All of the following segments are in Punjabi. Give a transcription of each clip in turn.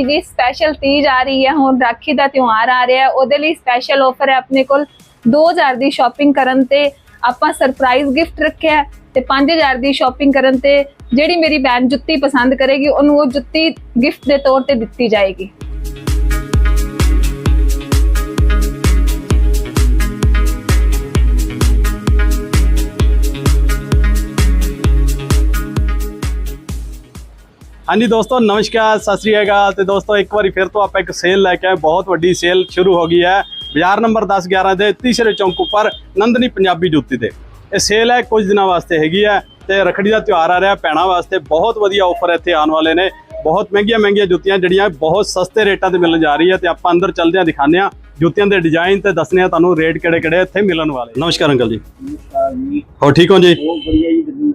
ਜੀ ਸਪੈਸ਼ਲ ਤੀਜ ਆ ਰਹੀ ਹੈ, ਹੁਣ ਰਾਖੀ ਦਾ ਤਿਉਹਾਰ ਆ ਰਿਹਾ ਹੈ। ਉਹਦੇ ਲਈ ਸਪੈਸ਼ਲ ਆਫਰ ਹੈ ਆਪਣੇ ਕੋਲ। 2000 ਦੀ ਸ਼ਾਪਿੰਗ ਕਰਨ ਤੇ ਆਪਾਂ ਸਰਪ੍ਰਾਈਜ਼ ਗਿਫਟ ਰੱਖਿਆ ਹੈ ਤੇ 5000 ਦੀ ਸ਼ਾਪਿੰਗ ਕਰਨ ਤੇ ਜਿਹੜੀ ਮੇਰੀ ਬੈਨ ਜੁੱਤੀ ਪਸੰਦ ਕਰੇਗੀ, ਉਹਨੂੰ ਉਹ ਜੁੱਤੀ ਗਿਫਟ ਦੇ ਤੌਰ ਤੇ ਦਿੱਤੀ ਜਾਏਗੀ। ਹਾਂਜੀ ਦੋਸਤੋ ਨਮਸਕਾਰ ਸਤਿ ਸ੍ਰੀ ਅਕਾਲ। ਤੇ ਦੋਸਤੋ ਇੱਕ ਵਾਰੀ ਫਿਰ ਤੋਂ ਆਪਾਂ ਇੱਕ ਸੇਲ ਲੈ ਕੇ ਆਏ। ਬਹੁਤ ਵੱਡੀ ਸੇਲ ਸ਼ੁਰੂ ਹੋ ਗਈ ਹੈ। ਬਾਜ਼ਾਰ ਨੰਬਰ 10 11 ਦੇ ਤੀਸਰੇ ਚੌਂਕ ਉੱਪਰ ਨੰਦਨੀ ਪੰਜਾਬੀ ਜੁੱਤੀ ਤੇ। ਇਹ ਸੇਲ ਹੈ ਕੁਝ ਦਿਨਾਂ ਵਾਸਤੇ ਹੈਗੀ ਹੈ ਤੇ ਰਖੜੀ ਦਾ ਤਿਉਹਾਰ ਆ ਰਿਹਾ ਭੈਣਾਂ ਵਾਸਤੇ। ਬਹੁਤ ਵਧੀਆ ਆਫਰ ਇੱਥੇ ਆਉਣ ਵਾਲੇ ਨੇ। ਬਹੁਤ ਮਹਿੰਗੀਆਂ ਮਹਿੰਗੀਆਂ ਜੁੱਤੀਆਂ ਜਿਹੜੀਆਂ ਬਹੁਤ ਸਸਤੇ ਰੇਟਾਂ ਤੇ ਮਿਲਣ ਜਾ ਰਹੀ ਹੈ ਤੇ ਆਪਾਂ ਅੰਦਰ ਚੱਲਦੇ ਹਾਂ ਦਿਖਾਉਂਦੇ ਹਾਂ। ਜੁੱਤੀਆਂ ਦੇ ਡਿਜ਼ਾਈਨ ਤੇ ਦੱਸਦੇ ਹਾਂ ਤੁਹਾਨੂੰ ਰੇਟ ਕਿਹੜੇ ਕਿਹੜੇ ਇੱਥੇ ਮਿਲਣ ਵਾਲੇ। ਨਮਸਕਾਰ ਅੰਕਲ ਜੀ। ਨਮਸਕਾਰ ਜੀ। ਹੋ ਠੀਕ ਹੋ ਜੀ? ਬਹੁਤ ਵਧੀਆ ਜੀ ਆ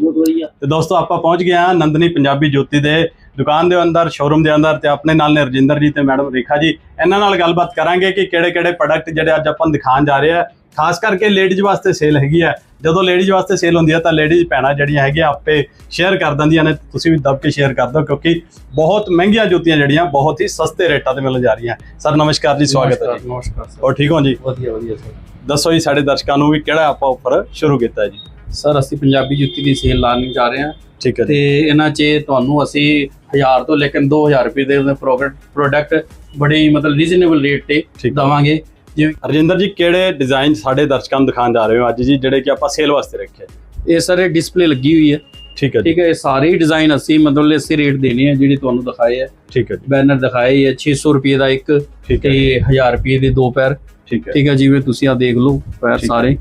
ਬਹੁਤ ਵਧੀਆ। ਤੇ ਦੋਸਤੋ ਆਪਾਂ ਪਹੁੰਚ ਗਏ ਹਾਂ ਨੰਦਨੀ ਪੰਜਾਬੀ ਜੁੱਤੀ ਦੇ ਦੁਕਾਨ ਦੇ ਅੰਦਰ ਸ਼ੋਰੂਮ ਦੇ ਅੰਦਰ ਤੇ ਆਪਣੇ ਨਾਲ ਨੇ ਰਜਿੰਦਰ ਜੀ ਤੇ ਮੈਡਮ ਰੇਖਾ ਜੀ। ਇਹਨਾਂ ਨਾਲ ਗੱਲਬਾਤ ਕਰਾਂਗੇ ਕਿ ਕਿਹੜੇ ਕਿਹੜੇ ਪ੍ਰੋਡਕਟ ਜਿਹੜੇ ਅੱਜ ਆਪਾਂ ਦਿਖਾਉਣ ਜਾ ਰਹੇ ਆ ਖਾਸ ਕਰਕੇ ਲੇਡੀਜ਼ ਵਾਸਤੇ ਸੇਲ ਹੈਗੀ ਆ ਜਦੋਂ ਲੇਡੀਜ਼ ਵਾਸਤੇ ਸੇਲ ਹੁੰਦੀ ਹੈ ਤਾਂ ਲੇਡੀਜ਼ ਭੈਣਾਂ ਜਿਹੜੀਆਂ ਹੈਗੀਆਂ ਆਪੇ ਸ਼ੇਅਰ ਕਰ ਦਿੰਦੀਆਂ ਨੇ। ਤੁਸੀਂ ਵੀ ਦਬ ਕੇ ਸ਼ੇਅਰ ਕਰ ਦਿਓ ਕਿਉਂਕਿ ਬਹੁਤ ਮਹਿੰਗੀਆਂ ਜੁੱਤੀਆਂ ਜਿਹੜੀਆਂ ਬਹੁਤ ਹੀ ਸਸਤੇ ਰੇਟਾਂ ਤੇ ਮਿਲਣ ਜਾ ਰਹੀਆਂ। ਸਰ ਨਮਸਕਾਰ ਜੀ ਸਵਾਗਤ ਹੈ ਜੀ। ਨਮਸਕਾਰ ਸਰ। ਹੋਰ ਠੀਕ ਹੋ ਜੀ? ਵਧੀਆ ਵਧੀਆ ਸਰ। ਦੱਸੋ ਜੀ ਸਾਡੇ ਦਰਸ਼ਕਾਂ ਨੂੰ ਵੀ ਕਿਹੜਾ ਆਪਾਂ ਆਫਰ ਸ਼ੁਰੂ ਕੀਤਾ ਹੈ ਜੀ? ਸਰ ਅਸੀਂ ਪੰਜਾਬੀ ਜੁੱਤੀ ਦੀ ਸੇਲ ਲਾਉਣ ਜਾ ਰਹੇ ਹਾਂ। ਠੀਕ ਹੈ ਤੇ ਇਹਨਾਂ 'ਚ ਤੁਹਾਨੂੰ ਅਸੀਂ 1000 ਤੋਂ ਲੇਕਿਨ 2000 ਰੁਪਏ ਦੇ ਪ੍ਰੋਡਕਟ ਬੜੇ ਹੀ ਮਤਲਬ ਰੀਜ਼ਨੇਬਲ ਰੇਟ ਤੇ। ਦਵਾਂਗੇ। ਜਿਵੇਂ ਰਜਿੰਦਰ ਜੀ ਕਿਹੜੇ ਡਿਜ਼ਾਈਨ ਸਾਡੇ ਦਰਸ਼ਕਾਂ ਨੂੰ ਦਿਖਾਉਣ ਜਾ ਰਹੇ ਹੋ ਅੱਜ ਜੀ ਜਿਹੜੇ ਕਿ ਆਪਾਂ ਸੇਲ ਵਾਸਤੇ ਰੱਖੇ ਜੀ ਇਹ ਸਰ ਡਿਸਪਲੇ ਲੱਗੀ ਹੋਈ ਹੈ। ਠੀਕ ਹੈ ਠੀਕ ਹੈ ਇਹ ਸਾਰੇ ਡਿਜ਼ਾਈਨ ਅਸੀਂ ਮਤਲਬ ਇਸੇ ਰੇਟ ਦੇਣੇ ਆ ਜਿਹੜੇ ਤੁਹਾਨੂੰ ਦਿਖਾਏ ਆ। ਠੀਕ ਹੈ ਜੀ। ਬੈਨਰ ਦਿਖਾਏ ਆ 600 ਰੁਪਏ ਦਾ ਇੱਕ ਤੇ ਹੈ 1000 ਰੁਪਏ ਦੇ ਦੋ ਪੈਰ ਠੀਕ ਹੈ। ਠੀਕ ਹੈ ਜਿਵੇਂ ਤੁਸੀਂ ਆ ਦੇਖ ਲਓ ਪੈਰ। ਸਾਰੇ।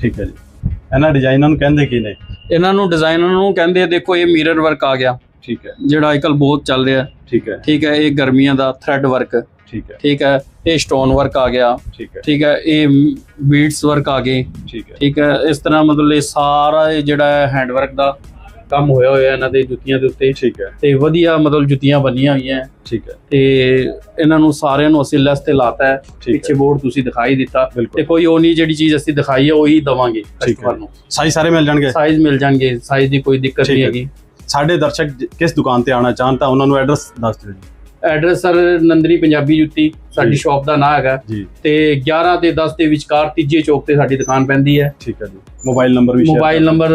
ਠੀਕ ਹੈ ਜੀ। ਇਹਨਾਂ ਡਿਜ਼ਾਈਨਾਂ ਨੂੰ ਕਹਿੰਦੇ ਕੀ ਨੇ? ਇਹਨਾਂ ਨੂੰ ਡਿਜ਼ਾਈਨਰ ਨੂੰ ਕਹਿੰਦੇ ਆ ਦੇਖੋ ਇਹ ਮਿਰਰ ਵਰਕ ਆ ਗਿਆ। ਠੀਕ ਹੈ। ਜਿਹੜਾ ਅੱਜਕੱਲ ਬਹੁਤ ਚੱਲ ਰਿਹਾ। ਠੀਕ ਹੈ। ਠੀਕ ਹੈ ਇਹ ਗਰਮੀਆਂ ਦਾ ਥ੍ਰੈਡ ਵਰਕ ਠੀਕ ਹੈ। ਠੀਕ ਹੈ ਇਹ ਸਟੋਨ ਵਰਕ ਆ ਗਿਆ। ਠੀਕ ਹੈ। ਠੀਕ ਹੈ ਇਹ ਬੀਡਸ ਵਰਕ ਆ ਗਏ। ਠੀਕ ਹੈ। ਠੀਕ ਹੈ ਇਸ ਤਰ੍ਹਾਂ ਮਤਲਬ ਇਹ ਸਾਰਾ ਇਹ ਜਿਹੜਾ ਹੈਂਡ ਵਰਕ ਦਾ ਕੰਮ ਹੋਇਆ ਹੋਇਆ ਇਹਨਾਂ ਦੇ ਜੁੱਤੀਆਂ ਦੇ ਉੱਤੇ। ਠੀਕ ਹੈ। ਤੇ ਵਧੀਆ ਮਤਲਬ ਜੁੱਤੀਆਂ ਬਣੀਆਂ ਹੋਈਆਂ। ਠੀਕ ਹੈ। ਤੇ ਇਹਨਾਂ ਨੂੰ ਸਾਰਿਆਂ ਨੂੰ ਅਸੀਂ ਲੈਸ ਤੇ ਲਾਤਾ ਹੈ। ਪਿੱਛੇ ਬੋਰਡ ਤੁਸੀਂ ਦਿਖਾਈ ਦਿੱਤਾ। ਤੇ ਕੋਈ ਉਹ ਨਹੀਂ ਜਿਹੜੀ ਚੀਜ਼ ਅਸੀਂ ਦਿਖਾਈ ਹੈ ਉਹੀ ਦਵਾਂਗੇ customer ਨੂੰ। ਸਾਈਜ਼ ਸਾਰੇ ਮਿਲ ਜਾਣਗੇ? ਸਾਈਜ਼ ਮਿਲ ਜਾਣਗੇ। ਸਾਈਜ਼ ਦੀ ਕੋਈ ਦਿੱਕਤ ਨਹੀਂ। ਹੈਗੀ। ਸਾਡੇ ਦਰਸ਼ਕ ਕਿਸ ਦੁਕਾਨ ਤੇ ਆਉਣਾ ਚਾਹਣ ਤਾਂ ਉਹਨਾਂ ਨੂੰ ਐਡਰੈਸ ਦੱਸ ਦਿਓ ਜੀ। ਐਡਰੈਸ ਸਰ ਨੰਦਨੀ ਪੰਜਾਬੀ ਜੁੱਤੀ ਸਾਡੀ। ਸ਼ਾਪ ਦਾ ਨਾਮ ਹੈਗਾ। ਤੇ 11 ਤੇ 10 ਦੇ ਵਿਚਕਾਰ ਤੀਜੇ ਚੌਕ ਤੇ ਸਾਡੀ ਦੁਕਾਨ ਪੈਂਦੀ ਹੈ। ਠੀਕ ਹੈ ਜੀ। ਮੋਬਾਈਲ ਨੰਬਰ ਵੀ ਮੋਬਾਈਲ। ਨੰਬਰ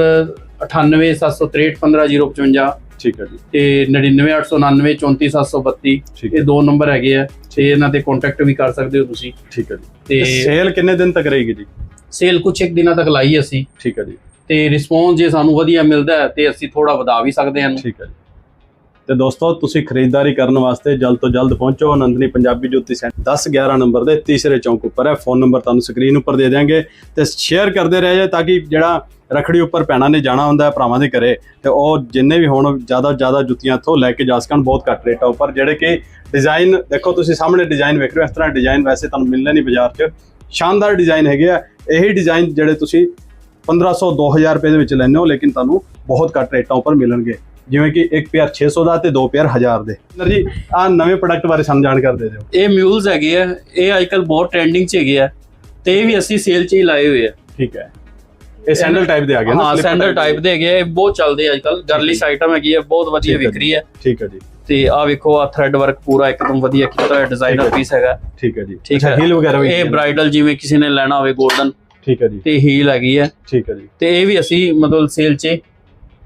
9876315055 ਠੀਕ ਹੈ ਜੀ। ਤੇ 9989944732 ਠੀਕ ਇਹ ਦੋ ਨੰਬਰ ਹੈਗੇ ਆ ਤੇ ਇਹਨਾਂ ਤੇ ਕੰਟੈਕਟ ਵੀ ਕਰ ਸਕਦੇ ਹੋ ਤੁਸੀਂ। ਠੀਕ ਹੈ ਜੀ। ਤੇ ਸੇਲ ਕਿੰਨੇ ਦਿਨ ਤੱਕ ਰਹੇਗੀ ਜੀ? ਸੇਲ ਕੁਛ ਇੱਕ ਦਿਨਾਂ ਤੱਕ ਲਾਈ ਅਸੀਂ। ਠੀਕ ਹੈ ਜੀ। ਤੇ ਰਿਸਪੌਂਸ ਜੇ ਸਾਨੂੰ ਵਧੀਆ ਮਿਲਦਾ ਹੈ ਤੇ ਅਸੀਂ ਥੋੜਾ ਵਧਾ ਵੀ ਸਕਦੇ ਹਾਂ ਠੀਕ ਹੈ ਜੀ। ਤੇ ਦੋਸਤੋ, ਤੁਸੀਂ ਖਰੀਦਦਾਰੀ ਕਰਨ ਵਾਸਤੇ ਜਲਦ ਤੋਂ ਜਲਦ ਪਹੁੰਚੋ। ਨੰਦਨੀ ਪੰਜਾਬੀ ਜੁੱਤੀ ਸੈਂਟਰ 10 11 ਨੰਬਰ ਦੇ ਤੀਸਰੇ ਚੌਂਕ ਉੱਪਰ ਹੈ। ਫੋਨ ਨੰਬਰ ਤੁਹਾਨੂੰ ਸਕਰੀਨ ਉੱਪਰ ਦੇ ਦਿਆਂਗੇ ਤੇ ਸ਼ੇਅਰ ਕਰਦੇ ਰਹਿ ਜਾਏ ਤਾਂ ਕਿ ਜਿਹੜਾ ਰਖੜੀ ਉੱਪਰ ਭੈਣਾਂ ਨੇ ਜਾਣਾ ਹੁੰਦਾ ਹੈ ਭਰਾਵਾਂ ਦੇ ਘਰੇ, ਤੇ ਉਹ ਜਿੰਨੇ ਵੀ ਹੋਣ, ਜ਼ਿਆਦਾ ਜ਼ਿਆਦਾ ਜੁੱਤੀਆਂ ਇੱਥੋਂ ਲੈ ਕੇ ਜਾ ਸਕਣ। ਬਹੁਤ ਘੱਟ ਰੇਟਾਂ ਉੱਪਰ, ਜਿਹੜੇ ਕਿ ਡਿਜ਼ਾਈਨ ਦੇਖੋ ਤੁਸੀਂ ਸਾਹਮਣੇ ਡਿਜ਼ਾਈਨ ਵੇਖ ਰਹੇ ਹੋ, ਇਸ ਤਰ੍ਹਾਂ ਡਿਜ਼ਾਈਨ ਵੈਸੇ ਤੁਹਾਨੂੰ ਮਿਲਣੇ ਨਹੀਂ ਬਾਜ਼ਾਰ 'ਚ। ਸ਼ਾਨਦਾਰ ਡਿਜ਼ਾਈਨ ਹੈਗੇ ਆ। ਇਹੀ ਡਿਜ਼ਾਈਨ ਜਿਹੜੇ ਤੁਸੀਂ 1500 2000 ਰੁਪਏ ਦੇ ਵਿੱਚ ਲੈਣੇ ਹੋ, ਲੇਕਿਨ ਤੁਹਾਨੂੰ ਬਹੁਤ ਘੱਟ ਰੇਟਾਂ ਉੱਪਰ ਮਿਲਣਗੇ। ਜਿਵੇਂ ਕਿ ਇੱਕ ਪੇਅਰ 600 ਦਾ ਤੇ ਦੋ ਪੇਅਰ 1000 ਦੇ। ਸਰ ਜੀ ਆ ਨਵੇਂ ਪ੍ਰੋਡਕਟ ਬਾਰੇ ਸਾਨੂੰ ਜਾਣਕਾਰੀ ਦੇ ਦਿਓ। ਇਹ ਮਿਊਲਸ ਹੈਗੇ ਆ ਇਹ ਅੱਜਕੱਲ ਬਹੁਤ ਟ੍ਰੈਂਡਿੰਗ 'ਚ ਹੈਗੇ ਆ ਤੇ ਇਹ ਵੀ ਅਸੀਂ ਸੇਲ 'ਚ ਹੀ ਲਾਏ ਹੋਏ ਆ। ਠੀਕ ਹੈ। ਇਹ ਸੈਂਡਲ ਟਾਈਪ ਦੇ ਆ ਗਏ ਨਾ ਹਾਂ ਸੈਂਡਲ ਟਾਈਪ ਦੇ। ਹੈਗੇ ਆ ਇਹ ਬਹੁਤ ਚੱਲਦੇ ਆ ਅੱਜਕੱਲ ਗਰਲਿਸ਼ ਆਈਟਮ ਹੈਗੀ ਆ ਬਹੁਤ ਵਧੀਆ ਵਿਕ ਰਹੀ ਹੈ ਠੀਕ ਹੈ ਜੀ। ਤੇ ਆ ਵੇਖੋ ਆ ਥ੍ਰੈਡ ਵਰਕ ਪੂਰਾ ਇੱਕਦਮ ਵਧੀਆ ਕੀਤਾ ਹੋਇਆ ਡਿਜ਼ਾਈਨਰ। ਪੀਸ ਹੈਗਾ। ਠੀਕ ਹੈ ਜੀ। ਠੀਕ ਹੈ। ਹੀਲ ਵਗੈਰਾ ਵੀ ਇਹ ਬ੍ਰਾਈਡਲ ਜਿਵੇਂ ਕਿਸੇ ਨੇ ਲੈਣਾ ਹੋਵੇ 골ਡਨ ਠੀਕ ਹੈ ਜੀ। ਤੇ ਹੀਲ ਹੈਗੀ ਹੈ ਠੀਕ ਹੈ ਜੀ। ਤੇ ਇਹ ਵੀ ਅਸੀਂ ਮਤਲਬ ਸੇਲ 'ਚ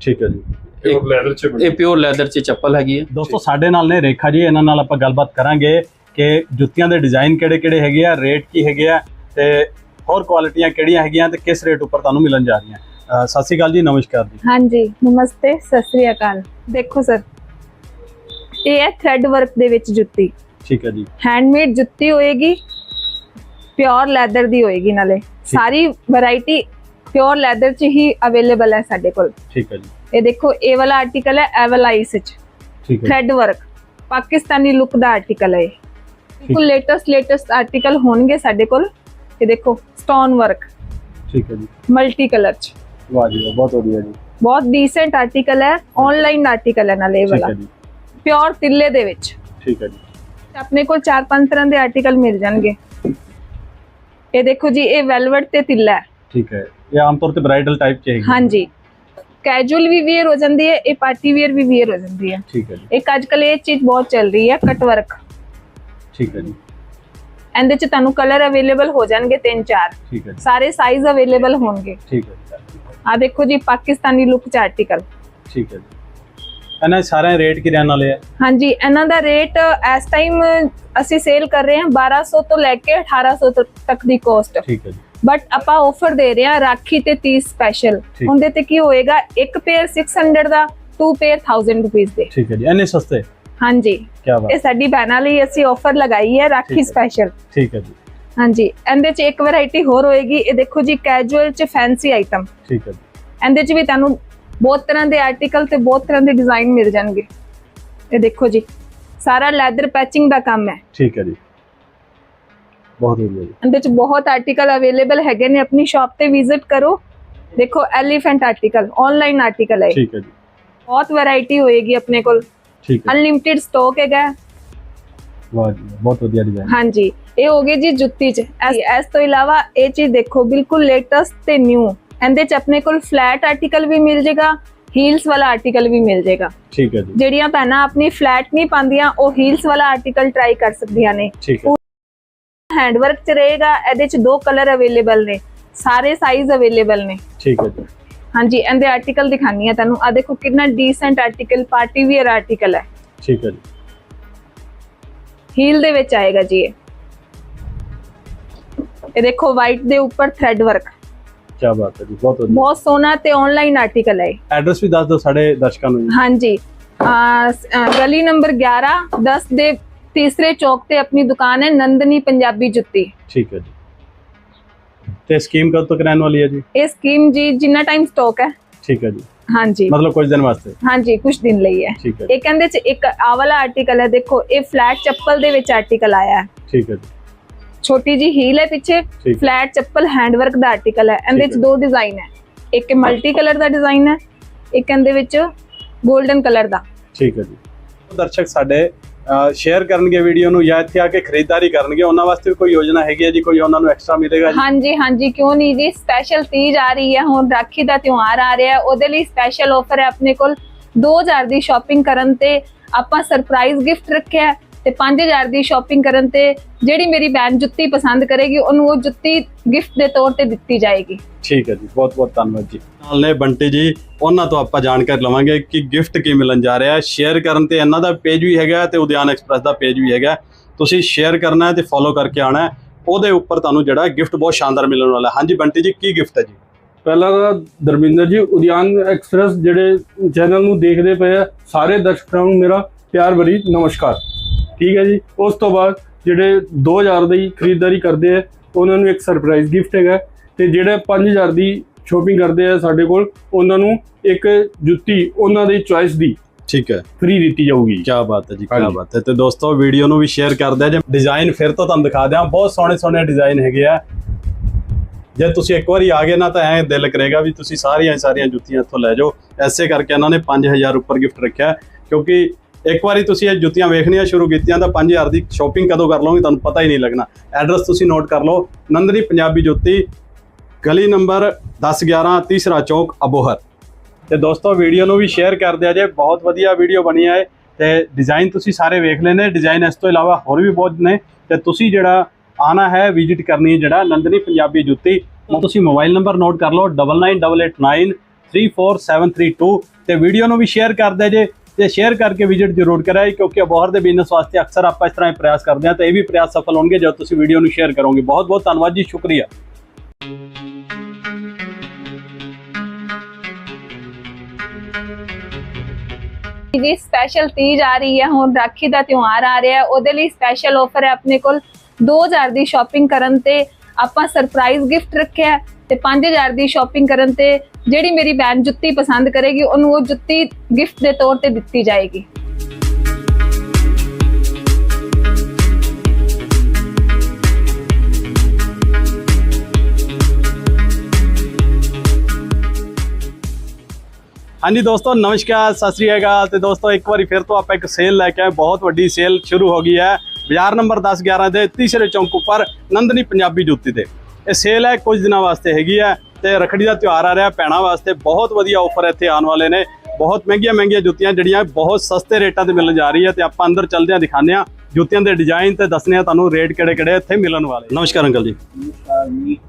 ਠੀਕ ਹੈ ਜੀ। ਇਹ ਪਿਓਰ ਲੈਦਰ 'ਚ ਚੱਪਲ ਹੈਗੀ ਹੈ ਦੋਸਤੋ ਸਾਡੇ ਨਾਲ ਨੇ ਰੇਖਾ ਜੀ ਇਹਨਾਂ ਨਾਲ ਆਪਾਂ ਗੱਲਬਾਤ ਕਰਾਂਗੇ ਕਿ ਜੁੱਤੀਆਂ ਦੇ ਡਿਜ਼ਾਈਨ ਕਿਹੜੇ ਕਿਹੜੇ ਹੈਗੇ ਆ ਰੇਟ ਕੀ ਹੈਗੇ ਆ ਤੇ ਹੋਰ ਕੁਆਲਿਟੀਆਂ ਕਿਹੜੀਆਂ ਹੈਗੀਆਂ ਤੇ ਕਿਸ ਰੇਟ ਉੱਪਰ ਤੁਹਾਨੂੰ ਮਿਲਣ ਜਾ ਰਹੀਆਂ। ਸਤਿ ਸ਼੍ਰੀ ਅਕਾਲ ਜੀ ਨਮਸਕਾਰ ਜੀ। ਹਾਂਜੀ ਨਮਸਤੇ ਸਤਿ ਸ੍ਰੀ ਅਕਾਲ। ਦੇਖੋ ਸਰ ਇਹ ਹੈ ਥ੍ਰੈਡ ਵਰਕ ਦੇ ਵਿੱਚ ਜੁੱਤੀ। ਠੀਕ ਹੈ ਜੀ। ਹੈਂਡਮੇਡ ਜੁੱਤੀ ਹੋਏਗੀ ਪਿਓਰ ਲੈਦਰ ਦੀ ਹੋਏਗੀ ਨਾਲੇ। ਸਾਰੀ ਵੈਰਾਈਟੀ ਪਿਓਰ ਲੈਦਰ ਚ ਹੀ ਅਵੇਲੇਬਲ ਹੈ ਸਾਡੇ ਕੋਲ। ਠੀਕ ਹੈ ਜੀ। ਇਹ ਦੇਖੋ ਇਹ ਵਾਲਾ ਆਰਟੀਕਲ ਹੈ ਐਵਲਾਈਸ ਚ। ਠੀਕ ਹੈ। ਥ੍ਰੈਡ ਵਰਕ ਪਾਕਿਸਤਾਨੀ ਲੁੱਕ ਦਾ ਆਰਟੀਕਲ ਹੈ ਇਹ। ਬਿਲਕੁਲ ਲੇਟੈਸਟ ਲੇਟੈਸਟ ਆਰਟੀਕਲ ਹੋਣਗੇ ਸਾਡੇ ਕੋਲ। ਇਹ ਦੇਖੋ ਸਟੋਨ ਵਰਕ ਠੀਕ ਹੈ ਜੀ। ਮਲਟੀ ਕਲਰ ਚ। ਵਾਹ ਜੀ ਬਹੁਤ ਵਧੀਆ ਜੀ। ਬਹੁਤ ਡੀਸੈਂਟ ਆਰਟੀਕਲ ਹੈ ਆਨਲਾਈਨ ਆਰਟੀਕਲ ਹੈ ਨਾਲੇ ਇਹ ਵਾਲਾ। ਪਿਓਰ ਤਿੱਲੇ ਦੇ ਵਿੱਚ। ਠੀਕ ਹੈ ਜੀ। ਆਪਣੇ ਕੋਲ ਚਾਰ ਪੰਜ ਤਰ੍ਹਾਂ ਦੇ ਆਰਟੀਕਲ ਮਿਲ ਜਾਣਗੇ। ਇਹ ਦੇਖੋ ਜੀ ਇਹ ਵੈਲਵਟ ਤੇ ਤਿੱਲਾ ਹੈ। ਠੀਕ ਹੈ। ਇਹ ਆਮ ਤੌਰ ਤੇ ਬ੍ਰਾਈਡਲ ਟਾਈਪ ਚ ਹੈਗੀ ਹਾਂਜੀ। ਕੈਜੂਅਲ ਵੀ ਵੇਅਰ ਹੋ ਜਾਂਦੀ ਹੈ ਇਹ ਪਾਰਟੀ ਵੇਅਰ ਵੀ ਵੇਅਰ ਹੋ ਜਾਂਦੀ ਹੈ। ਠੀਕ ਹੈ ਜੀ। ਇੱਕ ਅੱਜ ਕੱਲ ਇਹ ਚੀਜ਼ ਬਹੁਤ ਚੱਲ ਰਹੀ ਹੈ ਕਟ ਵਰਕ ਠੀਕ ਹੈ ਜੀ। ਇਹਦੇ ਚ ਤੁਹਾਨੂੰ ਕਲਰ ਅਵੇਲੇਬਲ ਹੋ ਜਾਣਗੇ ਤਿੰਨ ਚਾਰ। ਠੀਕ ਹੈ ਸਾਰੇ ਸਾਈਜ਼ ਅਵੇਲੇਬਲ ਹੋਣਗੇ। ਠੀਕ ਹੈ ਜੀ। ਆ ਦੇਖੋ ਜੀ ਪਾਕਿਸਤਾਨੀ ਲੁੱਕ ਚ ਆਰਟੀਕਲ ਠੀਕ ਹੈ ਜੀ। ਇਹਨਾਂ ਸਾਰਿਆਂ ਰੇਟ ਕੀ ਰਹਿਣ ਵਾਲੇ ਆ? ਹਾਂਜੀ ਇਹਨਾਂ ਦਾ ਰੇਟ ਇਸ ਟਾਈਮ ਅਸੀਂ ਸੇਲ ਕਰ ਰਹੇ ਹਾਂ 1200 ਤੋਂ ਲੈ ਕੇ 1800 ਤੱਕ- ਤੱਕ ਦੀ ਕੋਸਟ ਠੀਕ ਹੈ ਜੀ। ਬਟ ਆਪਾਂ ਆਫਰ ਦੇ ਰਹੇ ਹਾਂ ਰਾਖੀ ਤੇ 30 ਸਪੈਸ਼ਲ। ਉਹਦੇ ਤੇ ਕੀ ਹੋਏਗਾ? ਇੱਕ ਪੇਅਰ 600 ਦਾ ਟੂ ਪੇਅਰ 1000 ਰੁਪੀਸ ਦੇ। ਠੀਕ ਹੈ ਜੀ ਇੰਨੇ ਸਸਤੇ? ਹਾਂਜੀ। ਕੀ ਬਾਤ। ਇਹ ਸਾਡੀ ਭੈਣਾਂ ਲਈ ਅਸੀਂ ਆਫਰ ਲਗਾਈ ਹੈ ਰਾਖੀ। ਸਪੈਸ਼ਲ ਠੀਕ ਹੈ ਜੀ। ਹਾਂਜੀ। ਇਹਦੇ ਚ ਇੱਕ ਵੈਰਾਈਟੀ ਹੋਰ ਹੋਏਗੀ। ਇਹ ਦੇਖੋ ਜੀ ਕੈਜੂਅਲ ਚ ਫੈਂਸੀ ਆਈਟਮ ਠੀਕ ਹੈ ਜੀ। ਇਹਦੇ ਚ ਵੀ ਤੁਹਾਨੂੰ ਬਹੁਤ ਤਰ੍ਹਾਂ ਦੇ ਆਰਟੀਕਲ ਤੇ ਬਹੁਤ ਤਰ੍ਹਾਂ ਦੇ ਡਿਜ਼ਾਈਨ ਮਿਲ ਜਾਣਗੇ। ਇਹ ਦੇਖੋ ਜੀ ਸਾਰਾ ਲੈਦਰ ਪੈਚਿੰਗ ਦਾ ਕੰਮ ਹੈ। ਠੀਕ ਹੈ ਜੀ। ਬਹੁਤ ਵਧੀਆ ਜੀ ਇਹਦੇ ਚ ਬਹੁਤ ਆਰਟੀਕਲ ਅਵੇਲੇਬਲ ਹੈਗੇ ਨੇ ਆਪਣੀ ਸ਼ਾਪ ਤੇ ਵਿਜ਼ਿਟ ਕਰੋ ਦੇਖੋ ਐਲੀਫੈਂਟ ਆਰਟੀਕਲ ਆਨਲਾਈਨ ਆਰਟੀਕਲ ਹੈ ਇਹ। ਠੀਕ ਹੈ ਜੀ ਬਹੁਤ ਵੈਰਾਈਟੀ ਹੋਏਗੀ ਆਪਣੇ ਕੋਲ ਠੀਕ ਹੈ ਅਨਲਿਮਿਟਿਡ ਸਟਾਕ ਹੈਗਾ ਵਾਹ ਜੀ ਬਹੁਤ ਵਧੀਆ ਡਿਜ਼ਾਈਨ ਹਾਂਜੀ ਇਹ ਹੋ ਗਈ ਜੀ ਜੁੱਤੀ ਚ ਇਸ ਇਸ ਤੋਂ ਇਲਾਵਾ ਇਹ ਚੀਜ਼ ਦੇਖੋ ਬਿਲਕੁਲ ਲੇਟੈਸਟ ਤੇ ਨਿਊ ਇਹਦੇ ਚ ਆਪਣੇ ਕੋਲ ਫਲੈਟ ਆਰਟੀਕਲ ਵੀ ਮਿਲ ਜੇਗਾ ਹੀਲਸ ਵਾਲਾ ਆਰਟੀਕਲ ਵੀ ਮਿਲ ਜੇਗਾ ਠੀਕ ਹੈ ਜੀ ਜਿਹੜੀਆਂ ਭੈਣਾਂ ਆਪਣੀ ਫਲੈਟ ਨਹੀਂ ਪਾਉਂਦੀਆਂ ਉਹ ਹੀਲਸ ਵਾਲਾ ਆਰਟੀਕਲ ਟਰਾਈ ਕਰ ਸਕਦੀਆਂ ਨੇ ਠੀਕ ਹੈ ਹੈਂਡਵਰਕ ਚ ਰਹੇਗਾ ਇਹਦੇ ਚ ਦੋ ਕਲਰ ਅਵੇਲੇਬਲ ਨੇ ਸਾਰੇ ਸਾਈਜ਼ ਅਵੇਲੇਬਲ ਨੇ। ਠੀਕ ਹੈ ਜੀ। ਹਾਂਜੀ ਇਹਦੇ ਆਰਟੀਕਲ ਦਿਖਾਨੀ ਆ ਤੁਹਾਨੂੰ। ਆ ਦੇਖੋ ਕਿੰਨਾ decent article party wear article ਹੈ। ਠੀਕ ਹੈ ਜੀ। ਹੀਲ ਦੇ ਵਿੱਚ ਆਏਗਾ ਜੀ ਇਹ। ਇਹ ਦੇਖੋ ਵਾਈਟ ਦੇ ਉੱਪਰ ਥ੍ਰੈਡ ਵਰਕ ਕੀ ਬਾਤ ਹੈ ਜੀ ਬਹੁਤ ਵਧੀਆ। ਬਹੁਤ ਸੋਹਣਾ ਤੇ ਆਨਲਾਈਨ ਆਰਟੀਕਲ ਹੈ। ਐਡਰੈਸ ਵੀ ਦੱਸ ਦਿਓ ਸਾਡੇ ਦਰਸ਼ਕਾਂ ਨੂੰ ਹਾਂਜੀ। ਗਲੀ ਨੰਬਰ 11 10 ਦੇ ਤੀਸਰੇ ਚੌਕ ਤੇ ਆਪਣੀ ਦੁਕਾਨ ਹੈ ਨੰਦਨੀ ਪੰਜਾਬੀ ਜੁੱਤੀ। ਠੀਕ ਹੈ ਜੀ। ਤੇ ਸਕੀਮ ਕਦ ਤੱਕ ਰਹਿਣ ਵਾਲੀ ਹੈ ਜੀ? ਇਹ ਸਕੀਮ ਜੀ ਜਿੰਨਾ ਟਾਈਮ ਸਟਾਕ ਹੈ। ਠੀਕ ਹੈ ਜੀ। ਹਾਂਜੀ। ਮਤਲਬ ਕੁਝ ਦਿਨ ਵਾਸਤੇ? ਹਾਂਜੀ ਕੁਝ ਦਿਨ ਲਈ ਹੈ। ਇਹ ਕਹਿੰਦੇ ਚ ਇੱਕ ਆ ਵਾਲਾ ਆਰਟੀਕਲ ਹੈ ਦੇਖੋ ਇਹ ਫਲੈਟ ਚੱਪਲ ਦੇ ਵਿੱਚ ਆਰਟੀਕਲ ਆਇਆ ਹੈ। ਠੀਕ ਹੈ ਜੀ। ਛੋਟੀ ਜੀ ਹੀਲ ਹੈ ਪਿੱਛੇ। ਫਲੈਟ ਚੱਪਲ ਹੈਂਡਵਰਕ ਦਾ ਆਰਟੀਕਲ ਹੈ। ਇਹਦੇ ਠੀਕ ਚ ਹੈ। ਦੋ ਡਿਜ਼ਾਈਨ ਹੈ। ਇੱਕ ਮਲਟੀ ਕਲਰ ਦਾ ਡਿਜ਼ਾਈਨ ਹੈ ਇੱਕ ਇਹਦੇ ਵਿੱਚ 골ਡਨ ਕਲਰ ਦਾ। ਠੀਕ ਹੈ ਜੀ। ਦਰਸ਼ਕ ਸਾਡੇ ਸ਼ੇਅਰ ਕਰਨਗੇ ਵੀਡੀਓ ਨੂੰ ਜਾਂ ਇੱਥੇ ਆ ਕੇ ਖਰੀਦਦਾਰੀ ਕਰਨਗੇ, ਉਹਨਾਂ ਵਾਸਤੇ ਵੀ ਕੋਈ ਯੋਜਨਾ ਹੈਗੀ ਹੈ ਜੀ? ਕੋਈ ਉਹਨਾਂ ਨੂੰ ਐਕਸਟਰਾ ਮਿਲੇਗਾ ਜੀ? ਹਾਂਜੀ ਹਾਂਜੀ, ਕਿਉਂ ਨਹੀਂ ਜੀ? ਸਪੈਸ਼ਲ ਤੀਜ ਆ ਰਹੀ ਹੈ, ਹੁਣ ਰਾਖੀ ਦਾ ਤਿਉਹਾਰ ਆ ਰਿਹਾ ਹੈ। ਉਹਦੇ ਲਈ ਸਪੈਸ਼ਲ ਆਫਰ ਹੈ ਆਪਣੇ ਕੋਲ। 2000 ਦੀ ਸ਼ਾਪਿੰਗ ਕਰਨ ਤੇ ਆਪਾਂ ਸਰਪ੍ਰਾਈਜ਼ ਗਿਫਟ ਰੱਖਿਆ ਤੇ 5000 ਦੀ ਸ਼ਾਪਿੰਗ ਕਰਨ ਤੇ ਜਿਹੜੀ ਮੇਰੀ ਭੈਣ ਜੁੱਤੀ ਪਸੰਦ ਕਰੇਗੀ ਉਹਨੂੰ ਉਹ ਜੁੱਤੀ ਗਿਫਟ ਦੇ ਤੌਰ ਤੇ ਦਿੱਤੀ ਜਾਏਗੀ। ਠੀਕ ਹੈ ਜੀ ਬਹੁਤ ਬਹੁਤ ਧੰਨਵਾਦ ਜੀ। ਨਾਲ ਨੇ ਬੰਟੀ ਜੀ ਉਹਨਾਂ ਤੋਂ ਆਪਾਂ ਜਾਣਕਾਰੀ ਲਵਾਂਗੇ ਕਿ ਗਿਫਟ ਕੀ ਮਿਲਣ ਜਾ ਰਿਹਾ ਹੈ। ਸ਼ੇਅਰ ਕਰਨ ਤੇ ਇਹਨਾਂ ਦਾ ਪੇਜ ਵੀ ਹੈਗਾ ਤੇ ਉਦਿਆਨ ਐਕਸਪ੍ਰੈਸ ਦਾ ਪੇਜ ਵੀ ਹੈਗਾ ਤੁਸੀਂ ਸ਼ੇਅਰ ਕਰਨਾ ਹੈ ਤੇ ਫੋਲੋ ਕਰਕੇ ਆਣਾ ਹੈ। ਉਹਦੇ ਉੱਪਰ ਤੁਹਾਨੂੰ ਜਿਹੜਾ ਗਿਫਟ ਬਹੁਤ ਸ਼ਾਨਦਾਰ ਮਿਲਣ ਵਾਲਾ ਹੈ। ਹਾਂਜੀ ਬੰਟੀ ਜੀ ਕੀ ਗਿਫਟ ਹੈ ਜੀ? ਪਹਿਲਾਂ ਤਾਂ ਦਰਮਿੰਦਰ ਜੀ ਉਦਿਆਨ ਐਕਸਪ੍ਰੈਸ ਜਿਹੜੇ ਚੈਨਲ ਨੂੰ ਦੇਖਦੇ ਪਏ ਆ ਸਾਰੇ ਦਰਸ਼ਕਾਂ ਨੂੰ ਮੇਰਾ ਪਿਆਰ ਭਰੀ ਨਮਸਕਾਰ। ਠੀਕ ਹੈ ਜੀ? ਉਸ ਤੋਂ ਬਾਅਦ ਜਿਹੜੇ 2000 ਦੀ ਖਰੀਦਦਾਰੀ ਕਰਦੇ ਆ ਉਹਨਾਂ ਨੂੰ ਇੱਕ ਸਰਪ੍ਰਾਈਜ਼ ਗਿਫਟ ਹੈਗਾ ਤੇ ਜਿਹੜੇ 5000 ਦੀ ਸ਼ੋਪਿੰਗ ਕਰਦੇ ਆ ਸਾਡੇ ਕੋਲ ਉਹਨਾਂ ਨੂੰ ਇੱਕ ਜੁੱਤੀ ਉਹਨਾਂ ਦੀ ਚੁਆਇਸ ਦੀ ਠੀਕ ਹੈ। ਫ੍ਰੀ ਦਿੱਤੀ ਜਾਊਗੀ। ਕੀ ਬਾਤ ਹੈ ਜੀ ਕੀ। ਬਾਤ ਹੈ। ਤੇ ਦੋਸਤੋ ਵੀਡੀਓ ਨੂੰ ਵੀ ਸ਼ੇਅਰ ਕਰ ਦਿਆ ਜੇ ਡਿਜ਼ਾਈਨ ਫਿਰ ਤੋਂ ਤੁਹਾਨੂੰ ਦਿਖਾ ਦਿਆਂ ਬਹੁਤ ਸੋਹਣੇ ਸੋਹਣੇ ਡਿਜ਼ਾਈਨ ਹੈਗੇ ਆ। ਜੇ ਤੁਸੀਂ ਇੱਕ ਵਾਰੀ ਆ ਗਏ ਨਾ ਤਾਂ ਐ ਦਿਲ ਕਰੇਗਾ ਵੀ ਤੁਸੀਂ ਸਾਰੀਆਂ ਸਾਰੀਆਂ ਜੁੱਤੀਆਂ ਇੱਥੋਂ ਲੈ ਜਾਓ। ਐਸੇ ਕਰਕੇ ਇਹਨਾਂ ਨੇ 5000 ਉੱਪਰ ਗਿਫਟ ਰੱਖਿਆ ਕਿਉਂਕਿ ਇੱਕ ਵਾਰੀ ਤੁਸੀਂ ਇਹ ਜੁੱਤੀਆਂ ਵੇਖਣੀਆਂ ਸ਼ੁਰੂ ਕੀਤੀਆਂ ਤਾਂ 5000 ਦੀ ਸ਼ਾਪਿੰਗ ਕਦੋਂ ਕਰ ਲਓਗੇ, ਤੁਹਾਨੂੰ ਪਤਾ ਹੀ ਨਹੀਂ ਲੱਗਣਾ। ਐਡਰੈਸ ਤੁਸੀਂ ਨੋਟ ਕਰ ਲਓ, ਨੰਦਨੀ ਪੰਜਾਬੀ ਜੁੱਤੀ, ਗਲੀ ਨੰਬਰ 10 11 ਤੀਸਰਾ ਚੌਕ, ਅਬੋਹਰ। ਤੇ ਦੋਸਤੋ ਵੀਡੀਓ ਨੂੰ ਵੀ ਸ਼ੇਅਰ ਕਰ ਦਿਆ ਜੇ, ਬਹੁਤ ਵਧੀਆ ਵੀਡੀਓ ਬਣੀ ਹੈ ਤੇ ਡਿਜ਼ਾਈਨ ਤੁਸੀਂ ਸਾਰੇ ਵੇਖ ਲਏ ਨੇ ਡਿਜ਼ਾਈਨ ਇਸ ਤੋਂ ਇਲਾਵਾ ਹੋਰ ਵੀ ਬਹੁਤ ਨੇ। ਤੇ ਤੁਸੀਂ ਜਿਹੜਾ ਆਣਾ ਹੈ ਵਿਜ਼ਿਟ ਕਰਨੀ ਹੈ ਜਿਹੜਾ ਨੰਦਨੀ ਪੰਜਾਬੀ ਜੁੱਤੀ, ਉਹ ਤੁਸੀਂ ਮੋਬਾਈਲ ਨੰਬਰ ਨੋਟ ਕਰ ਲਓ 9988934732 ਤੇ ਵੀਡੀਓ ਨੂੰ ਵੀ ਸ਼ੇਅਰ ਕਰ ਦਿਆ ਜੇ। ਤੇ ਸ਼ੇਅਰ ਕਰਕੇ ਵਿਜ਼ਿਟ ਜ਼ਰੂਰ ਕਰਾਈ ਕਿਉਂਕਿ ਅਬੋਹਰ ਦੇ ਬਿਜ਼ਨਸ ਵਾਸਤੇ ਅਕਸਰ ਆਪਾਂ ਇਸ ਤਰ੍ਹਾਂ ਦੇ ਪ੍ਰਯਾਸ ਕਰਦੇ ਹਾਂ, ਤੇ ਇਹ ਵੀ ਪ੍ਰਯਾਸ ਸਫਲ ਹੋਣਗੇ ਜਦ ਤੁਸੀਂ ਵੀਡੀਓ ਨੂੰ ਸ਼ੇਅਰ ਕਰੋਗੇ। ਬਹੁਤ ਬਹੁਤ ਧੰਨਵਾਦ ਜੀ, ਸ਼ੁਕਰੀਆ। ਜੀ ਸਪੈਸ਼ਲ ਤੀਜ ਆ ਰਹੀ ਹੈ, ਹੁਣ ਰਾਖੀ ਦਾ ਤਿਉਹਾਰ ਆ ਰਿਹਾ ਹੈ। ਉਹਦੇ ਲਈ ਸਪੈਸ਼ਲ ਆਫਰ ਹੈ ਆਪਣੇ ਕੋਲ। 2000 ਦੀ ਸ਼ਾਪਿੰਗ ਕਰਨ ਤੇ ਆਪਾਂ ਸਰਪ੍ਰਾਈਜ਼ ਗਿਫਟ ਰੱਖਿਆ ਤੇ 5000 ਦੀ ਸ਼ਾਪਿੰਗ ਕਰਨ ਤੇ ਜਿਹੜੀ ਮੇਰੀ ਭੈਣ ਜੁੱਤੀ ਪਸੰਦ ਕਰੇਗੀ, ਉਹਨੂੰ ਉਹ ਜੁੱਤੀ ਗਿਫਟ ਦੇ ਤੌਰ ਤੇ ਦਿੱਤੀ ਜਾਏਗੀ। ਹਾਂਜੀ ਦੋਸਤੋ, ਨਮਸਕਾਰ, ਸਤਿ ਸ੍ਰੀ ਅਕਾਲ। ਤੇ ਦੋਸਤੋ, ਇੱਕ ਵਾਰੀ ਫਿਰ ਤੋਂ ਆਪਾਂ ਇੱਕ ਸੇਲ ਲੈ ਕੇ ਆਏ। ਬਹੁਤ ਵੱਡੀ ਸੇਲ ਸ਼ੁਰੂ ਹੋ ਗਈ ਹੈ। ਬਾਜ਼ਾਰ ਨੰਬਰ 10 11 ਦੇ ਤੀਸਰੇ ਚੌਂਕ ਉੱਪਰ ਨੰਦਨੀ ਪੰਜਾਬੀ ਜੁੱਤੀ ਦੇ ਇਹ ਸੇਲ ਹੈ ਕੁਝ ਦਿਨਾਂ ਵਾਸਤੇ ਹੈਗੀ ਹੈ ਤੇ ਰਖੜੀ ਦਾ ਤਿਉਹਾਰ ਆ ਰਿਹਾ ਭੈਣਾਂ ਵਾਸਤੇ ਬਹੁਤ ਵਧੀਆ ਆਫਰ ਇੱਥੇ ਆਉਣ ਵਾਲੇ ਨੇ। ਬਹੁਤ ਮਹਿੰਗੀਆਂ ਮਹਿੰਗੀਆਂ ਜੁੱਤੀਆਂ ਜਿਹੜੀਆਂ ਬਹੁਤ ਸਸਤੇ ਰੇਟਾਂ ਤੇ ਮਿਲਣ ਜਾ ਰਹੀ ਹੈ ਤੇ ਆਪਾਂ ਅੰਦਰ ਚੱਲਦੇ ਹਾਂ ਦਿਖਾਉਂਦੇ ਹਾਂ। ਜੁੱਤੀਆਂ ਦੇ ਡਿਜ਼ਾਈਨ ਤੇ ਦੱਸਨੇ ਆ ਤੁਹਾਨੂੰ ਰੇਟ ਕਿਹੜੇ ਕਿਹੜੇ ਇੱਥੇ ਮਿਲਣ ਵਾਲੇ। ਨਮਸਕਾਰ ਅੰਕਲ ਜੀ।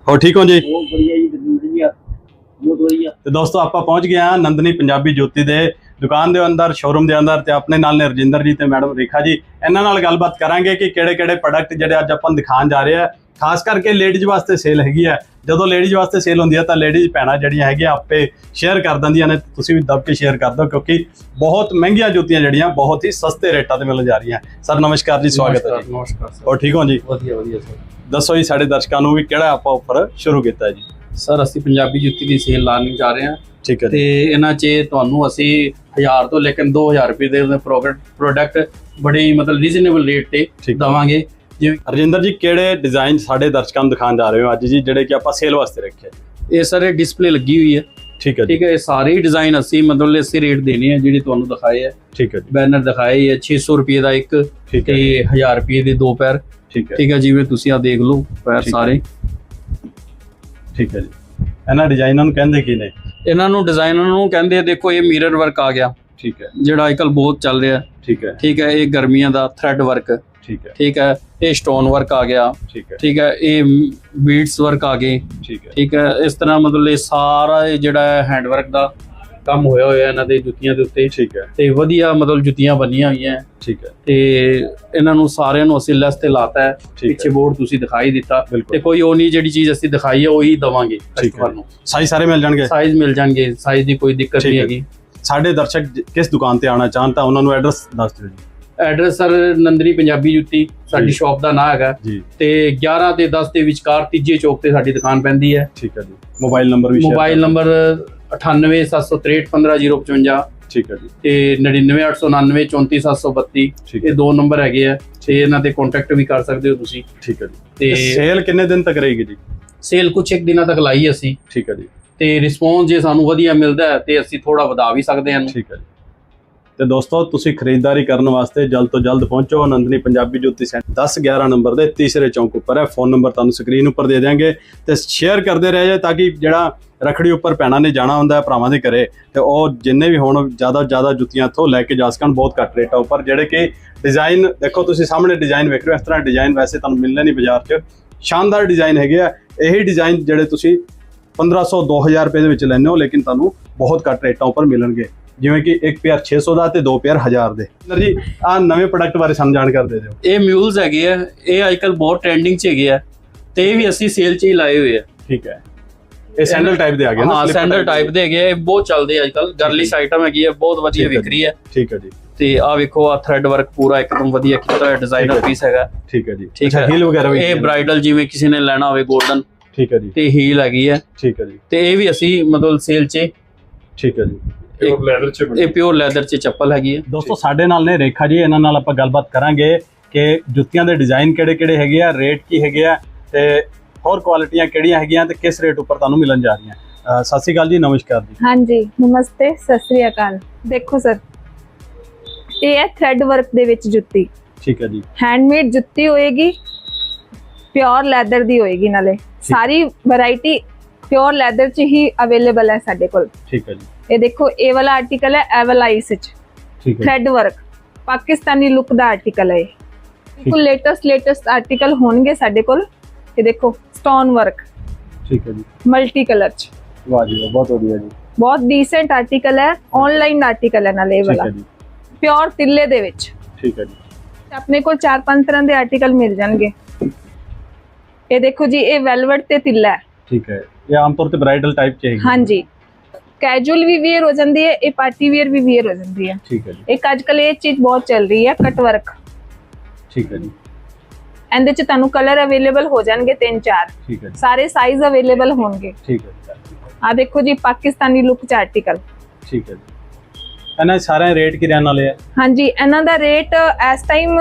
ਹੋ ਠੀਕ ਹੋ ਜੀ? ਬਹੁਤ ਵਧੀਆ ਜੀ ਜੀ ਬਹੁਤ ਵਧੀਆ। ਤੇ ਦੋਸਤੋ ਆਪਾਂ ਪਹੁੰਚ ਗਏ ਹਾਂ ਨੰਦਨੀ ਪੰਜਾਬੀ ਜੁੱਤੀ ਦੇ ਦੁਕਾਨ ਦੇ ਅੰਦਰ ਸ਼ੋਰੂਮ ਦੇ ਅੰਦਰ ਤੇ ਆਪਣੇ ਨਾਲ ਨੇ ਰਜਿੰਦਰ ਜੀ ਤੇ ਮੈਡਮ ਰੇਖਾ ਜੀ। ਇਹਨਾਂ ਨਾਲ ਗੱਲਬਾਤ ਕਰਾਂਗੇ ਕਿ ਕਿਹੜੇ ਕਿਹੜੇ ਪ੍ਰੋਡਕਟ ਜਿਹੜੇ ਅੱਜ ਆਪਾਂ ਨੂੰ ਦਿਖਾਉਣ ਜਾ ਰਹੇ ਆ। ਖਾਸ ਕਰਕੇ ਲੇਡੀਜ਼ ਵਾਸਤੇ ਸੇਲ ਹੈਗੀ ਆ। ਜਦੋਂ ਲੇਡੀਜ਼ ਵਾਸਤੇ ਸੇਲ ਹੁੰਦੀ ਹੈ ਤਾਂ ਲੇਡੀਜ਼ ਭੈਣਾਂ ਜਿਹੜੀਆਂ ਹੈਗੀਆਂ ਆਪੇ ਸ਼ੇਅਰ ਕਰ ਦਿੰਦੀਆਂ ਨੇ। ਤੁਸੀਂ ਵੀ ਦਬ ਕੇ ਸ਼ੇਅਰ ਕਰ ਦਿਓ ਕਿਉਂਕਿ ਬਹੁਤ ਮਹਿੰਗੀਆਂ ਜੁੱਤੀਆਂ ਜਿਹੜੀਆਂ ਬਹੁਤ ਹੀ ਸਸਤੇ ਰੇਟਾਂ ਤੇ ਮਿਲ ਜਾ ਰਹੀਆਂ। ਸਰ ਨਮਸਕਾਰ ਜੀ ਸਵਾਗਤ ਹੈ ਜੀ। ਨਮਸਕਾਰ ਸਰ। ਹੋਰ ਠੀਕ ਹੋ ਜੀ? ਵਧੀਆ ਵਧੀਆ ਸਰ। ਦੱਸੋ ਜੀ ਸਾਡੇ ਦਰਸ਼ਕਾਂ ਨੂੰ ਵੀ ਕਿਹੜਾ ਆਪਾਂ ਆਫਰ ਸ਼ੁਰੂ ਕੀਤਾ ਜੀ? ਸਰ ਅਸੀਂ ਪੰਜਾਬੀ ਜੁੱਤੀ ਦੀ ਸੇਲ ਲਾਉਣ ਜਾ ਰਹੇ ਹਾਂ। ਠੀਕ ਹੈ ਤੇ ਇਹਨਾਂ 'ਚ ਤੁਹਾਨੂੰ ਅਸੀਂ 1000 ਤੋਂ ਲੈ ਕੇ 2000 ਰੁਪਏ ਦੇ ਪ੍ਰੋਡਕਟ ਪ੍ਰੋਡਕਟ ਬੜੇ ਮਤਲਬ ਰੀਜ਼ਨੇਬਲ ਰੇਟ ਤੇ। ਦਵਾਂਗੇ। ਜਿਵੇਂ ਰਜਿੰਦਰ ਜੀ ਕਿਹੜੇ ਡਿਜ਼ਾਈਨ ਸਾਡੇ ਦਰਸ਼ਕਾਂ ਨੂੰ ਦਿਖਾਉਣ ਜਾ ਰਹੇ ਹੋ ਅੱਜ ਜੀ ਜਿਹੜੇ ਕਿ ਆਪਾਂ ਸੇਲ ਵਾਸਤੇ ਰੱਖੇ? ਇਹ ਸਾਰੇ ਡਿਸਪਲੇ ਲੱਗੀ ਹੋਈ ਹੈ। ਠੀਕ ਹੈ ਠੀਕ ਹੈ ਇਹ ਸਾਰੇ ਡਿਜ਼ਾਈਨ ਅਸੀਂ ਮਤਲਬ ਇਸੇ ਰੇਟ ਦੇਣੇ ਆ ਜਿਹੜੇ ਤੁਹਾਨੂੰ ਦਿਖਾਏ ਆ। ਠੀਕ ਹੈ ਜੀ। ਬੈਨਰ ਦਿਖਾਏ ਆ 600 ਰੁਪਏ ਦਾ ਇੱਕ ਠੀਕ ਤੇ ਹੈ 1000 ਰੁਪਏ ਦੇ ਦੋ ਪੈਰ ਠੀਕ ਹੈ। ਠੀਕ ਹੈ ਜਿਵੇਂ ਤੁਸੀਂ ਆ ਦੇਖ ਲਓ ਪੈਰ। ਸਾਰੇ। ਠੀਕ ਹੈ ਜੀ। ਇਹਨਾਂ ਡਿਜ਼ਾਈਨਾਂ ਨੂੰ ਕਹਿੰਦੇ ਕੀ ਨੇ? ਇਹਨਾਂ ਨੂੰ ਡਿਜ਼ਾਈਨਰ ਨੂੰ ਕਹਿੰਦੇ ਆ ਦੇਖੋ ਇਹ ਮਿਰਰ ਵਰਕ ਆ ਗਿਆ। ਠੀਕ ਹੈ। ਜਿਹੜਾ ਅੱਜਕੱਲ ਬਹੁਤ ਚੱਲ ਰਿਹਾ। ਠੀਕ ਹੈ। ਠੀਕ ਹੈ ਇਹ ਗਰਮੀਆਂ ਦਾ ਥ੍ਰੈਡ ਵਰਕ ਠੀਕ ਹੈ। ਠੀਕ ਹੈ ਇਹ ਸਟੋਨ ਵਰਕ ਆ ਗਿਆ। ਠੀਕ ਹੈ। ਠੀਕ ਹੈ ਇਹ ਬੀਡਸ ਵਰਕ ਆ ਗਏ। ਠੀਕ ਹੈ। ਠੀਕ ਹੈ ਇਸ ਤਰ੍ਹਾਂ ਮਤਲਬ ਇਹ ਸਾਰਾ ਇਹ ਜਿਹੜਾ ਹੈਂਡ ਵਰਕ ਦਾ ਕੰਮ ਹੋਇਆ ਹੋਇਆ ਇਹਨਾਂ ਦੇ ਜੁੱਤੀਆਂ ਦੇ ਉੱਤੇ। ਠੀਕ ਹੈ। ਤੇ ਵਧੀਆ ਮਤਲਬ ਜੁੱਤੀਆਂ ਬਣੀਆਂ ਹੋਈਆਂ। ਠੀਕ ਹੈ। ਤੇ ਇਹਨਾਂ ਨੂੰ ਸਾਰਿਆਂ ਨੂੰ ਅਸੀਂ ਲੈਸ ਤੇ ਲਾਤਾ ਹੈ। ਪਿੱਛੇ ਬੋਰਡ ਤੁਸੀਂ ਦਿਖਾਈ ਦਿੱਤਾ। ਤੇ ਕੋਈ ਉਹ ਨਹੀਂ ਜਿਹੜੀ ਚੀਜ਼ ਅਸੀਂ ਦਿਖਾਈ ਹੈ ਉਹੀ ਦਵਾਂਗੇ ਕਸਟਮਰ ਨੂੰ। ਸਾਈਜ਼ ਸਾਰੇ ਮਿਲ ਜਾਣਗੇ? ਸਾਈਜ਼ ਮਿਲ ਜਾਣਗੇ ਸਾਈਜ਼ ਦੀ ਕੋਈ ਦਿੱਕਤ ਨਹੀਂ। ਹੈਗੀ। ਸਾਡੇ ਦਰਸ਼ਕ ਕਿਸ ਦੁਕਾਨ ਤੇ ਆਉਣਾ ਚਾਹਣ ਤਾਂ ਉਹਨਾਂ ਨੂੰ ਐਡਰੈਸ ਦੱਸ ਦਿਓ ਜੀ। ਐਡਰੈਸ ਸਰ ਨੰਦਨੀ ਪੰਜਾਬੀ ਜੁੱਤੀ ਸਾਡੀ। ਸ਼ਾਪ ਦਾ ਨਾਮ ਹੈਗਾ। ਤੇ 11 ਤੇ 10 ਦੇ ਵਿਚਕਾਰ ਤੀਜੇ ਚੌਕ ਤੇ ਸਾਡੀ ਦੁਕਾਨ ਪੈਂਦੀ ਹੈ। ਠੀਕ ਹੈ ਜੀ। ਮੋਬਾਈਲ ਨੰਬਰ ਵੀ ਮੋਬਾਈਲ। ਨੰਬਰ 9876315055 ਠੀਕ ਹੈ ਜੀ। ਤੇ 9989944732 ਠੀਕ ਇਹ ਹੈ। ਦੋ ਨੰਬਰ ਹੈਗੇ ਆ। ਤੇ ਇਹਨਾਂ ਤੇ ਕੰਟੈਕਟ ਵੀ ਕਰ ਸਕਦੇ ਹੋ ਤੁਸੀਂ। ਠੀਕ ਹੈ ਜੀ। ਤੇ ਸੇਲ ਕਿੰਨੇ ਦਿਨ ਤੱਕ ਰਹੇਗੀ ਜੀ? ਸੇਲ ਕੁਝ ਇੱਕ ਦਿਨਾਂ ਤੱਕ ਲਾਈ ਅਸੀਂ। ਠੀਕ ਹੈ ਜੀ। ਤੇ ਰਿਸਪੌਂਸ ਜੇ ਸਾਨੂੰ ਵਧੀਆ ਮਿਲਦਾ ਹੈ ਤੇ ਅਸੀਂ ਥੋੜਾ ਵਧਾ ਵੀ ਸਕਦੇ ਹਾਂ ਠੀਕ ਹੈ ਜੀ। ਤੇ ਦੋਸਤੋ, ਤੁਸੀਂ ਖਰੀਦਦਾਰੀ ਕਰਨ ਵਾਸਤੇ ਜਲਦ ਤੋਂ ਜਲਦ ਪਹੁੰਚੋ। ਨੰਦਨੀ ਪੰਜਾਬੀ ਜੁੱਤੀ ਸੈਂਟਰ 10 11 ਨੰਬਰ ਦੇ ਤੀਸਰੇ ਚੌਂਕ ਉੱਪਰ ਹੈ। ਫੋਨ ਨੰਬਰ ਤੁਹਾਨੂੰ ਸਕਰੀਨ ਉੱਪਰ ਦੇ ਦਿਆਂਗੇ ਤੇ ਸ਼ੇਅਰ ਕਰਦੇ ਰਹਿ ਜਾਏ ਤਾਂ ਕਿ ਜਿਹੜਾ ਰਖੜੀ ਉੱਪਰ ਭੈਣਾਂ ਨੇ ਜਾਣਾ ਹੁੰਦਾ ਭਰਾਵਾਂ ਦੇ ਘਰੇ, ਤੇ ਉਹ ਜਿੰਨੇ ਵੀ ਹੋਣ, ਜ਼ਿਆਦਾ ਤੋਂ ਜ਼ਿਆਦਾ ਜੁੱਤੀਆਂ ਇੱਥੋਂ ਲੈ ਕੇ ਜਾ ਸਕਣ। ਬਹੁਤ ਘੱਟ ਰੇਟਾਂ ਉੱਪਰ। ਜਿਹੜੇ ਕਿ ਡਿਜ਼ਾਈਨ ਦੇਖੋ ਤੁਸੀਂ ਸਾਹਮਣੇ ਡਿਜ਼ਾਈਨ ਵੇਖ ਰਹੇ ਹੋ, ਇਸ ਤਰ੍ਹਾਂ ਡਿਜ਼ਾਈਨ ਵੈਸੇ ਤੁਹਾਨੂੰ ਮਿਲਣੇ ਨਹੀਂ ਬਾਜ਼ਾਰ 'ਚ। ਸ਼ਾਨਦਾਰ ਡਿਜ਼ਾਈਨ ਹੈਗੇ ਆ। ਇਹੀ ਡਿਜ਼ਾਈਨ ਜਿਹੜੇ ਤੁਸੀਂ 1500 2000 ਰੁਪਏ ਦੇ ਵਿੱਚ ਲੈਣੇ ਹੋ ਲੇਕਿਨ ਤੁਹਾਨੂੰ ਬਹੁਤ ਘੱਟ ਰੇਟਾਂ ਉੱਪਰ ਮਿਲਣਗੇ। ਜਿਵੇਂ ਕਿ ਇੱਕ ਪੇਅਰ 600 ਦਾ ਤੇ ਦੋ ਪੇਅਰ 1000 ਦੇ। ਨਰ ਜੀ ਆ ਨਵੇਂ ਪ੍ਰੋਡਕਟ ਬਾਰੇ ਸਾਨੂੰ ਜਾਣਕਾਰੀ ਦੇ ਦਿਓ। ਇਹ ਮਿਊਲਸ ਹੈਗੇ ਆ ਇਹ ਅੱਜਕੱਲ ਬਹੁਤ ਟ੍ਰੈਂਡਿੰਗ 'ਚ ਹੈਗੇ ਆ ਤੇ ਇਹ ਵੀ ਅਸੀਂ ਸੇਲ 'ਚ ਹੀ ਲਾਏ ਹੋਏ ਆ। ਠੀਕ ਹੈ। ਇਹ ਸੈਂਡਲ ਟਾਈਪ ਦੇ ਆ ਗਏ ਨਾ ਹਾਂ ਸੈਂਡਲ ਟਾਈਪ ਦੇ। ਹੈਗੇ ਆ ਇਹ ਬਹੁਤ ਚੱਲਦੇ ਆ ਅੱਜਕੱਲ ਗਰਲਿਸ਼ ਆਈਟਮ ਹੈਗੀ ਆ ਬਹੁਤ ਵਧੀਆ ਵਿਕ ਰਹੀ ਹੈ ਠੀਕ ਹੈ ਜੀ। ਤੇ ਆ ਵੇਖੋ ਆ ਥ੍ਰੈਡ ਵਰਕ ਪੂਰਾ ਇੱਕਦਮ ਵਧੀਆ ਕੀਤਾ ਹੋਇਆ ਡਿਜ਼ਾਈਨਰ। ਪੀਸ ਹੈਗਾ। ਠੀਕ ਹੈ ਜੀ। ਠੀਕ ਹੈ। ਹੀਲ ਵਗੈਰਾ ਵੀ ਇਹ ਬ੍ਰਾਈਡਲ ਜਿਵੇਂ ਕਿਸੇ ਨੇ ਲੈਣਾ ਹੋਵੇ 골ਡਨ ਠੀਕ ਹੈ ਜੀ। ਤੇ ਹੀਲ ਹੈਗੀ ਹੈ ਠੀਕ ਹੈ ਜੀ। ਤੇ ਇਹ ਵੀ ਅਸੀਂ ਮਤਲਬ ਸੇਲ 'ਚ ਠੀਕ ਹੈ ਜੀ। ਇਹ ਲੈਦਰ ਚ ਇਹ ਪਿਓਰ ਲੈਦਰ 'ਚ ਚੱਪਲ ਹੈਗੀ ਹੈ ਦੋਸਤੋ ਸਾਡੇ ਨਾਲ ਨੇ ਰੇਖਾ ਜੀ ਇਹਨਾਂ ਨਾਲ ਆਪਾਂ ਗੱਲਬਾਤ ਕਰਾਂਗੇ ਕਿ ਜੁੱਤੀਆਂ ਦੇ ਡਿਜ਼ਾਈਨ ਕਿਹੜੇ-ਕਿਹੜੇ ਹੈਗੇ ਆ ਰੇਟ ਕੀ ਹੈਗੇ ਆ ਤੇ ਹੋਰ ਕੁਆਲਿਟੀਆਂ ਕਿਹੜੀਆਂ ਹੈਗੀਆਂ ਤੇ ਕਿਸ ਰੇਟ ਉੱਪਰ ਤੁਹਾਨੂੰ ਮਿਲਣ ਜਾ ਰਹੀਆਂ। ਸਤਿ ਸ਼੍ਰੀ ਅਕਾਲ ਜੀ ਨਮਸਕਾਰ ਜੀ। ਹਾਂਜੀ ਨਮਸਤੇ ਸਤਿ ਸ੍ਰੀ ਅਕਾਲ। ਦੇਖੋ ਸਰ ਇਹ ਹੈ ਥ੍ਰੈਡ ਵਰਕ ਦੇ ਵਿੱਚ ਜੁੱਤੀ। ਠੀਕ ਹੈ ਜੀ। ਹੈਂਡਮੇਡ ਜੁੱਤੀ ਹੋਏਗੀ ਪਿਓਰ ਲੈਦਰ ਦੀ ਹੋਏਗੀ ਨਾਲੇ। ਸਾਰੀ ਵੈਰਾਈਟੀ ਪਿਓਰ ਲੈਦਰ ਚ ਹੀ ਅਵੇਲੇਬਲ ਹੈ ਸਾਡੇ ਕੋਲ। ਠੀਕ ਹੈ ਜੀ। ਇਹ ਦੇਖੋ ਇਹ ਵਾਲਾ ਆਰਟੀਕਲ ਹੈ ਐਵਲਾਈਸ ਚ। ਠੀਕ ਹੈ। ਥ੍ਰੈਡ ਵਰਕ ਪਾਕਿਸਤਾਨੀ ਲੁੱਕ ਦਾ ਆਰਟੀਕਲ ਹੈ ਬਿਲਕੁਲ ਲੇਟੈਸਟ ਲੇਟੈਸਟ ਆਰਟੀਕਲ ਹੋਣਗੇ ਸਾਡੇ ਕੋਲ। ਇਹ ਦੇਖੋ ਸਟੋਨ ਵਰਕ ਠੀਕ ਹੈ ਜੀ। ਮਲਟੀ ਕਲਰ ਚ। ਵਾਹ ਜੀ ਬਹੁਤ ਵਧੀਆ ਜੀ। ਬਹੁਤ ਡੀਸੈਂਟ ਆਰਟੀਕਲ ਹੈ ਆਨਲਾਈਨ ਆਰਟੀਕਲ ਹੈ ਨਾਲੇ ਇਹ ਠੀਕ ਵਾਲਾ ਹੈ ਜੀ। ਪਿਓਰ ਤਿੱਲੇ ਦੇ ਵਿੱਚ। ਠੀਕ ਹੈ ਜੀ। ਆਪਣੇ ਕੋਲ ਚਾਰ ਪੰਜ ਤਰ੍ਹਾਂ ਦੇ ਆਰਟੀਕਲ ਮਿਲ ਜਾਣਗੇ। ਇਹ ਦੇਖੋ ਜੀ ਇਹ ਵੈਲਵਟ ਤੇ ਤਿੱਲਾ ਹੈ। ਠੀਕ ਹੈ। ਇਹ ਆਮ ਤੌਰ ਤੇ ਬ੍ਰਾਈਡਲ ਟਾਈਪ ਚ ਹੈਗੀ ਹਾਂਜੀ। ਕੈਜੂਅਲ ਵੀ ਵੇਅਰ ਹੋ ਜਾਂਦੀ ਹੈ ਇਹ ਪਾਰਟੀ ਵੇਅਰ ਵੀ ਵੇਅਰ ਹੋ ਜਾਂਦੀ ਹੈ। ਠੀਕ ਹੈ ਜੀ। ਇੱਕ ਅੱਜ ਕੱਲ ਇਹ ਚੀਜ਼ ਬਹੁਤ ਚੱਲ ਰਹੀ ਹੈ ਕਟ ਵਰਕ ਠੀਕ ਹੈ ਜੀ। ਇਹਦੇ ਚ ਤੁਹਾਨੂੰ ਕਲਰ ਅਵੇਲੇਬਲ ਹੋ ਜਾਣਗੇ ਤਿੰਨ ਚਾਰ। ਠੀਕ ਹੈ ਸਾਰੇ ਸਾਈਜ਼ ਅਵੇਲੇਬਲ ਹੋਣਗੇ। ਠੀਕ ਹੈ ਜੀ। ਆ ਦੇਖੋ ਜੀ ਪਾਕਿਸਤਾਨੀ ਲੁੱਕ ਚ ਆਰਟੀਕਲ ਠੀਕ ਹੈ ਜੀ। ਇਹਨਾਂ ਸਾਰਿਆਂ ਰੇਟ ਕੀ ਰਹਿਣ ਵਾਲੇ ਆ? ਹਾਂਜੀ ਇਹਨਾਂ ਦਾ ਰੇਟ ਇਸ ਟਾਈਮ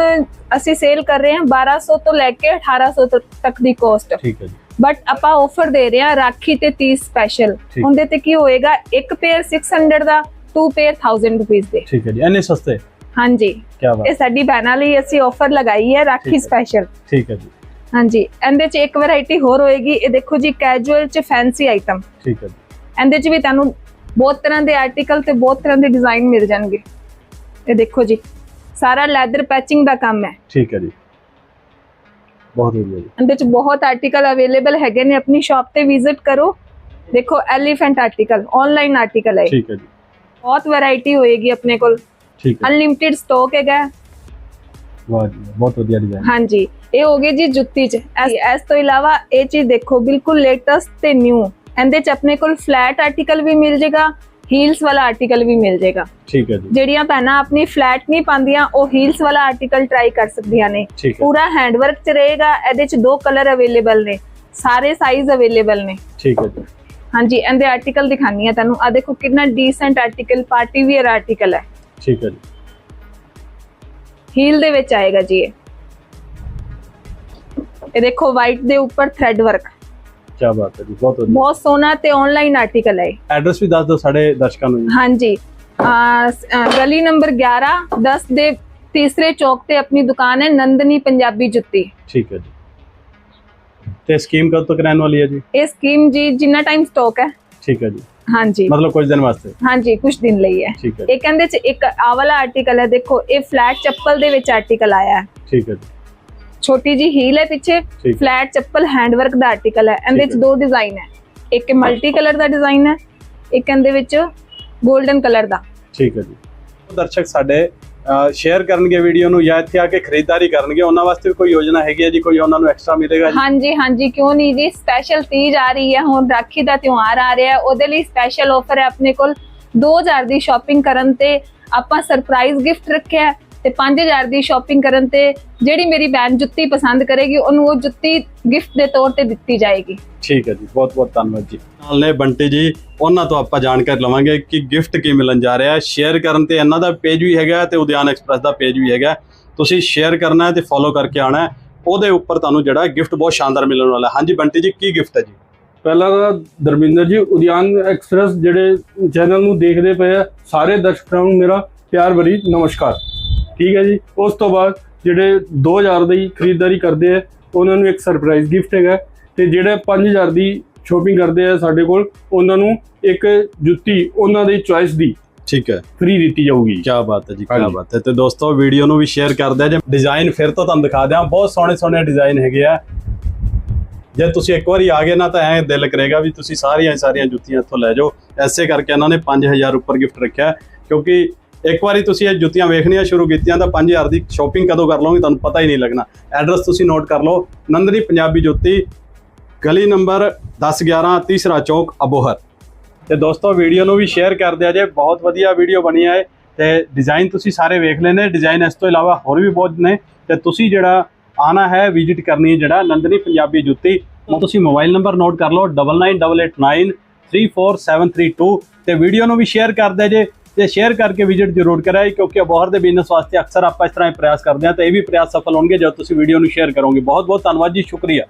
ਅਸੀਂ ਸੇਲ ਕਰ ਰਹੇ ਹਾਂ 1200 ਤੋਂ ਲੈ ਕੇ 1800 ਤੱਕ- ਦੀ ਕੋਸਟ ਠੀਕ ਹੈ ਜੀ। ਬਟ ਆਪਾਂ ਆਫਰ ਦੇ ਰਹੇ ਹਾਂ ਰਾਖੀ ਤੇ 30 ਸਪੈਸ਼ਲ। ਉਹਦੇ ਤੇ ਕੀ ਹੋਏਗਾ? ਇੱਕ ਪੇਅਰ 600 ਦਾ ਟੂ ਪੇਅਰ 1000 ਰੁਪੀਸ ਦੇ। ਠੀਕ ਹੈ ਜੀ। ਇੰਨੇ ਸਸਤੇ? ਹਾਂਜੀ। ਕੀ ਬਾਤ। ਇਹ ਸਾਡੀ ਭੈਣਾਂ ਲਈ ਅਸੀਂ ਆਫਰ ਲਗਾਈ ਹੈ ਰਾਖੀ। ਸਪੈਸ਼ਲ ਠੀਕ ਹੈ ਜੀ। ਹਾਂਜੀ। ਇਹਦੇ ਚ ਇੱਕ ਵੈਰਾਈਟੀ ਹੋਰ ਹੋਏਗੀ। ਇਹ ਦੇਖੋ ਜੀ ਕੈਜੂਅਲ ਚ ਫੈਂਸੀ ਆਈਟਮ ਠੀਕ ਹੈ ਜੀ। ਇਹਦੇ ਚ ਵੀ ਤੁਹਾਨੂੰ ਬਹੁਤ ਤਰ੍ਹਾਂ ਦੇ ਆਰਟੀਕਲ ਤੇ ਬਹੁਤ ਤਰ੍ਹਾਂ ਦੇ ਡਿਜ਼ਾਈਨ ਮਿਲ ਜਾਣਗੇ। ਇਹ ਦੇਖੋ ਜੀ ਸਾਰਾ ਲੈਦਰ ਪੈਚਿੰਗ ਦਾ ਕੰਮ ਹੈ। ਠੀਕ ਹੈ ਜੀ। ਬਹੁਤ ਵਧੀਆ ਜੀ। ਇਹਦੇ ਚ ਬਹੁਤ ਆਰਟੀਕਲ ਅਵੇਲੇਬਲ ਹੈਗੇ ਨੇ ਆਪਣੀ ਸ਼ਾਪ ਤੇ ਵਿਜ਼ਿਟ ਕਰੋ। ਦੇਖੋ ਐਲੀਫੈਂਟ ਆਰਟੀਕਲ ਆਨਲਾਈਨ ਆਰਟੀਕਲ ਹੈ ਠੀਕ ਹੈ ਜੀ। ਬਹੁਤ ਵੈਰਾਈਟੀ ਹੋਏਗੀ ਆਪਣੇ ਕੋਲ। ਠੀਕ ਹੈ। ਅਨਲਿਮਿਟਿਡ ਸਟਾਕ ਹੈਗਾ। ਵਾਹ ਜੀ ਬਹੁਤ ਵਧੀਆ ਡਿਜ਼ਾਈਨ ਹਾਂਜੀ ਇਹ ਹੋ ਗਈ ਜੀ ਜੁੱਤੀ ਚ। ਇਸ ਤੋਂ ਇਲਾਵਾ ਇਹ ਚੀਜ਼ ਦੇਖੋ ਬਿਲਕੁਲ ਲੇਟੈਸਟ ਤੇ ਨਿਊ ਇਹਦੇ ਚ ਆਪਣੇ ਕੋਲ ਫਲੈਟ ਆਰਟੀਕਲ ਵੀ ਮਿਲ ਜਾਏਗਾ ਹੀਲਸ ਵਾਲਾ ਆਰਟੀਕਲ ਵੀ ਮਿਲ ਜਾਏਗਾ ਠੀਕ ਹੈ ਜੀ। ਜਿਹੜੀਆਂ ਭੈਣਾਂ ਆਪਣੀ ਫਲੈਟ ਨਹੀਂ ਪਾਉਂਦੀਆਂ ਉਹ ਹੀਲਸ ਵਾਲਾ ਆਰਟੀਕਲ ਟਰਾਈ ਕਰ ਸਕਦੀਆਂ ਨੇ। ਠੀਕ ਹੈ ਪੂਰਾ ਹੈਂਡਵਰਕ ਚ ਰਹੇਗਾ ਇਹਦੇ ਚ ਦੋ ਕਲਰ ਅਵੇਲੇਬਲ ਨੇ। ਸਾਰੇ ਸਾਈਜ਼ ਅਵੇਲੇਬਲ ਨੇ। ਠੀਕ ਹੈ ਜੀ। ਹਾਂਜੀ ਇਹਦੇ ਆਰਟੀਕਲ ਦਿਖਾਨੀ ਆ ਤੁਹਾਨੂੰ। ਆ ਦੇਖੋ ਕਿੰਨਾ decent article party wear article ਹੈ। ਠੀਕ ਹੈ ਜੀ। ਹੀਲ ਦੇ ਵਿੱਚ ਆਏਗਾ ਜੀ ਇਹ। ਇਹ ਦੇਖੋ ਵਾਈਟ ਦੇ ਉੱਪਰ ਥ੍ਰੈਡ ਵਰਕ ਕੀ ਬਾਤ ਹੈ ਜੀ ਬਹੁਤ ਵਧੀਆ। ਬਹੁਤ ਸੋਹਣਾ ਤੇ ਆਨਲਾਈਨ ਆਰਟੀਕਲ ਹੈ। ਐਡਰੈਸ ਵੀ ਦੱਸ ਦਿਓ ਸਾਡੇ ਦਰਸ਼ਕਾਂ ਨੂੰ ਜੀ। ਹਾਂਜੀ। ਗਲੀ ਨੰਬਰ 11 10 ਦੇ ਤੀਸਰੇ ਚੌਕ ਤੇ ਆਪਣੀ ਦੁਕਾਨ ਹੈ ਨੰਦਨੀ ਪੰਜਾਬੀ ਜੁੱਤੀ। ਠੀਕ ਹੈ ਜੀ। ਤੇ ਸਕੀਮ ਕਦ ਤੱਕ ਰਹਿਣ ਵਾਲੀ ਹੈ ਜੀ? ਇਹ ਸਕੀਮ ਜੀ ਜਿੰਨਾ ਟਾਈਮ ਸਟਾਕ ਹੈ। ਠੀਕ ਹੈ ਜੀ। ਹਾਂਜੀ। ਮਤਲਬ ਕੁਝ ਦਿਨ ਵਾਸਤੇ? ਹਾਂਜੀ ਕੁਝ ਦਿਨ ਲਈ ਹੈ। ਇਹ ਕਹਿੰਦੇ ਚ ਇੱਕ ਆ ਵਾਲਾ ਆਰਟੀਕਲ ਹੈ ਦੇਖੋ ਇਹ ਫਲੈਟ ਚੱਪਲ ਦੇ ਵਿੱਚ ਆਰਟੀਕਲ ਆਇਆ ਹੈ। ਠੀਕ ਹੈ ਜੀ। ਛੋਟੀ ਜੀ ਹੀਲ ਹੈ ਪਿੱਛੇ। ਫਲੈਟ ਚੱਪਲ ਹੈਂਡਵਰਕ ਦਾ ਆਰਟੀਕਲ ਹੈ। ਇਹਦੇ ਠੀਕ ਚ ਹੈ। ਦੋ ਡਿਜ਼ਾਈਨ ਹੈ। ਇੱਕ ਮਲਟੀ ਕਲਰ ਦਾ ਡਿਜ਼ਾਈਨ ਹੈ ਇੱਕ ਇਹਦੇ ਵਿੱਚ 골ਡਨ ਕਲਰ ਦਾ। ਠੀਕ ਹੈ ਜੀ। ਦਰਸ਼ਕ ਸਾਡੇ ਸ਼ੇਅਰ ਕਰਨਗੇ ਵੀਡੀਓ ਨੂੰ ਜਾਂ ਇੱਥੇ ਆ ਕੇ ਖਰੀਦਦਾਰੀ ਕਰਨਗੇ ਉਹਨਾਂ ਵਾਸਤੇ ਵੀ ਕੋਈ ਯੋਜਨਾ ਹੈਗੀ ਹੈ ਜੀ? ਕੋਈ ਉਹਨਾਂ ਨੂੰ ਐਕਸਟਰਾ ਮਿਲੇਗਾ ਜੀ? ਹਾਂਜੀ ਹਾਂਜੀ ਕਿਉਂ ਨਹੀਂ ਜੀ? ਸਪੈਸ਼ਲ ਤੀਜ ਆ ਰਹੀ ਹੈ ਹੁਣ ਰਾਖੀ ਦਾ ਤਿਉਹਾਰ ਆ ਰਿਹਾ ਹੈ। ਉਹਦੇ ਲਈ ਸਪੈਸ਼ਲ ਆਫਰ ਹੈ ਆਪਣੇ ਕੋਲ। 2000 ਦੀ ਸ਼ਾਪਿੰਗ ਕਰਨ ਤੇ ਆਪਾਂ ਸਰਪ੍ਰਾਈਜ਼ ਗਿਫਟ ਰੱਖਿਆ ਹੈ। ਤੇ 5000 ਦੀ ਸ਼ਾਪਿੰਗ ਕਰਨ ਤੇ ਜਿਹੜੀ ਮੇਰੀ ਭੈਣ ਜੁੱਤੀ ਪਸੰਦ ਕਰੇਗੀ ਉਹਨੂੰ ਉਹ ਜੁੱਤੀ ਗਿਫਟ ਦੇ ਤੌਰ ਤੇ ਦਿੱਤੀ ਜਾਏਗੀ। ਠੀਕ ਹੈ ਜੀ ਬਹੁਤ ਬਹੁਤ ਧੰਨਵਾਦ ਜੀ। ਨਾਲ ਨੇ ਬੰਟੀ ਜੀ ਉਹਨਾਂ ਤੋਂ ਆਪਾਂ ਜਾਣਕਾਰੀ ਲਵਾਂਗੇ ਕਿ ਗਿਫਟ ਕੀ ਮਿਲਣ ਜਾ ਰਿਹਾ ਹੈ। ਸ਼ੇਅਰ ਕਰਨ ਤੇ ਇਹਨਾਂ ਦਾ ਪੇਜ ਵੀ ਹੈਗਾ ਤੇ ਉਦਿਆਨ ਐਕਸਪ੍ਰੈਸ ਦਾ ਪੇਜ ਵੀ ਹੈਗਾ ਤੁਸੀਂ ਸ਼ੇਅਰ ਕਰਨਾ ਹੈ ਤੇ ਫੋਲੋ ਕਰਕੇ ਆਣਾ ਹੈ। ਉਹਦੇ ਉੱਪਰ ਤੁਹਾਨੂੰ ਜਿਹੜਾ ਗਿਫਟ ਬਹੁਤ ਸ਼ਾਨਦਾਰ ਮਿਲਣ ਵਾਲਾ ਹੈ। ਹਾਂਜੀ ਬੰਟੀ ਜੀ ਕੀ ਗਿਫਟ ਹੈ ਜੀ? ਪਹਿਲਾਂ ਤਾਂ ਦਰਮਿੰਦਰ ਜੀ ਉਦਿਆਨ ਐਕਸਪ੍ਰੈਸ ਜਿਹੜੇ ਚੈਨਲ ਨੂੰ ਦੇਖਦੇ ਪਏ ਆ ਸਾਰੇ ਦਰਸ਼ਕਾਂ ਨੂੰ ਮੇਰਾ ਪਿਆਰ ਭਰੀ ਨਮਸਕਾਰ। ਠੀਕ ਹੈ ਜੀ? ਉਸ ਤੋਂ ਬਾਅਦ ਜਿਹੜੇ 2000 ਦੀ ਖਰੀਦਦਾਰੀ ਕਰਦੇ ਆ ਉਹਨਾਂ ਨੂੰ ਇੱਕ ਸਰਪ੍ਰਾਈਜ਼ ਗਿਫਟ ਹੈਗਾ। ਤੇ ਜਿਹੜੇ 5000 ਦੀ ਸ਼ੋਪਿੰਗ ਕਰਦੇ ਆ ਸਾਡੇ ਕੋਲ ਉਹਨਾਂ ਨੂੰ ਇੱਕ ਜੁੱਤੀ ਉਹਨਾਂ ਦੀ ਚੁਆਇਸ ਦੀ ਠੀਕ ਹੈ। ਫ੍ਰੀ ਦਿੱਤੀ ਜਾਊਗੀ ਕੀ ਬਾਤ ਹੈ ਜੀ ਕੀ। ਬਾਤ ਹੈ। ਤੇ ਦੋਸਤੋ ਵੀਡੀਓ ਨੂੰ ਵੀ ਸ਼ੇਅਰ ਕਰ ਦਿਆ ਜੇ ਡਿਜ਼ਾਈਨ ਫਿਰ ਤੋਂ ਤੁਹਾਨੂੰ ਦਿਖਾ ਦਿਆਂ ਬਹੁਤ ਸੋਹਣੇ ਸੋਹਣੇ ਡਿਜ਼ਾਈਨ ਹੈਗੇ ਆ। ਜੇ ਤੁਸੀਂ ਇੱਕ ਵਾਰੀ ਆ ਗਏ ਨਾ ਤਾਂ ਐ ਦਿਲ ਕਰੇਗਾ ਵੀ ਤੁਸੀਂ ਸਾਰੀਆਂ ਸਾਰੀਆਂ ਜੁੱਤੀਆਂ ਇੱਥੋਂ ਲੈ ਜਾਓ। ਐਸੇ ਕਰਕੇ ਇਹਨਾਂ ਨੇ 5000 ਉੱਪਰ ਗਿਫਟ ਰੱਖਿਆ ਕਿਉਂਕਿ ਇੱਕ ਵਾਰੀ ਤੁਸੀਂ ਇਹ ਜੁੱਤੀਆਂ ਵੇਖਣੀਆਂ ਸ਼ੁਰੂ ਕੀਤੀਆਂ ਤਾਂ 5000 ਦੀ ਸ਼ਾਪਿੰਗ ਕਦੋਂ ਕਰ ਲਓਗੇ, ਤੁਹਾਨੂੰ ਪਤਾ ਹੀ ਨਹੀਂ ਲੱਗਣਾ। ਐਡਰੈਸ ਤੁਸੀਂ ਨੋਟ ਕਰ ਲਓ, ਨੰਦਨੀ ਪੰਜਾਬੀ ਜੁੱਤੀ, ਗਲੀ ਨੰਬਰ 10 11 ਤੀਸਰਾ ਚੌਕ, ਅਬੋਹਰ। ਤੇ ਦੋਸਤੋ ਵੀਡੀਓ ਨੂੰ ਵੀ ਸ਼ੇਅਰ ਕਰ ਦਿਆ ਜੇ, ਬਹੁਤ ਵਧੀਆ ਵੀਡੀਓ ਬਣੀ ਹੈ ਤੇ ਡਿਜ਼ਾਈਨ ਤੁਸੀਂ ਸਾਰੇ ਵੇਖ ਲੈਣੇ ਡਿਜ਼ਾਈਨ ਇਸ ਤੋਂ ਇਲਾਵਾ ਹੋਰ ਵੀ ਬਹੁਤ ਨੇ। ਤੇ ਤੁਸੀਂ ਜਿਹੜਾ ਆਣਾ ਹੈ ਵਿਜ਼ਿਟ ਕਰਨੀ ਹੈ ਜਿਹੜਾ ਨੰਦਨੀ ਪੰਜਾਬੀ ਜੁੱਤੀ, ਉਹ ਤੁਸੀਂ ਮੋਬਾਈਲ ਨੰਬਰ ਨੋਟ ਕਰ ਲਓ 9988934732 ਤੇ ਵੀਡੀਓ ਨੂੰ ਵੀ ਸ਼ੇਅਰ ਕਰ ਦਿਆ ਜੇ। ਤੇ ਸ਼ੇਅਰ ਕਰਕੇ ਵਿਜ਼ਿਟ ਜ਼ਰੂਰ ਕਰਾਈ ਕਿਉਂਕਿ ਅਬੋਹਰ ਦੇ ਬਿਜ਼ਨਸ ਵਾਸਤੇ ਅਕਸਰ ਆਪਾਂ ਇਸ ਤਰ੍ਹਾਂ ਪ੍ਰਯਾਸ ਕਰਦੇ ਹਾਂ, ਤੇ ਇਹ ਵੀ ਪ੍ਰਯਾਸ ਸਫਲ ਹੋਣਗੇ ਜਦ ਤੁਸੀਂ ਵੀਡੀਓ ਨੂੰ ਸ਼ੇਅਰ ਕਰੋਗੇ। ਬਹੁਤ ਬਹੁਤ ਧੰਨਵਾਦ ਜੀ, ਸ਼ੁਕਰੀਆ।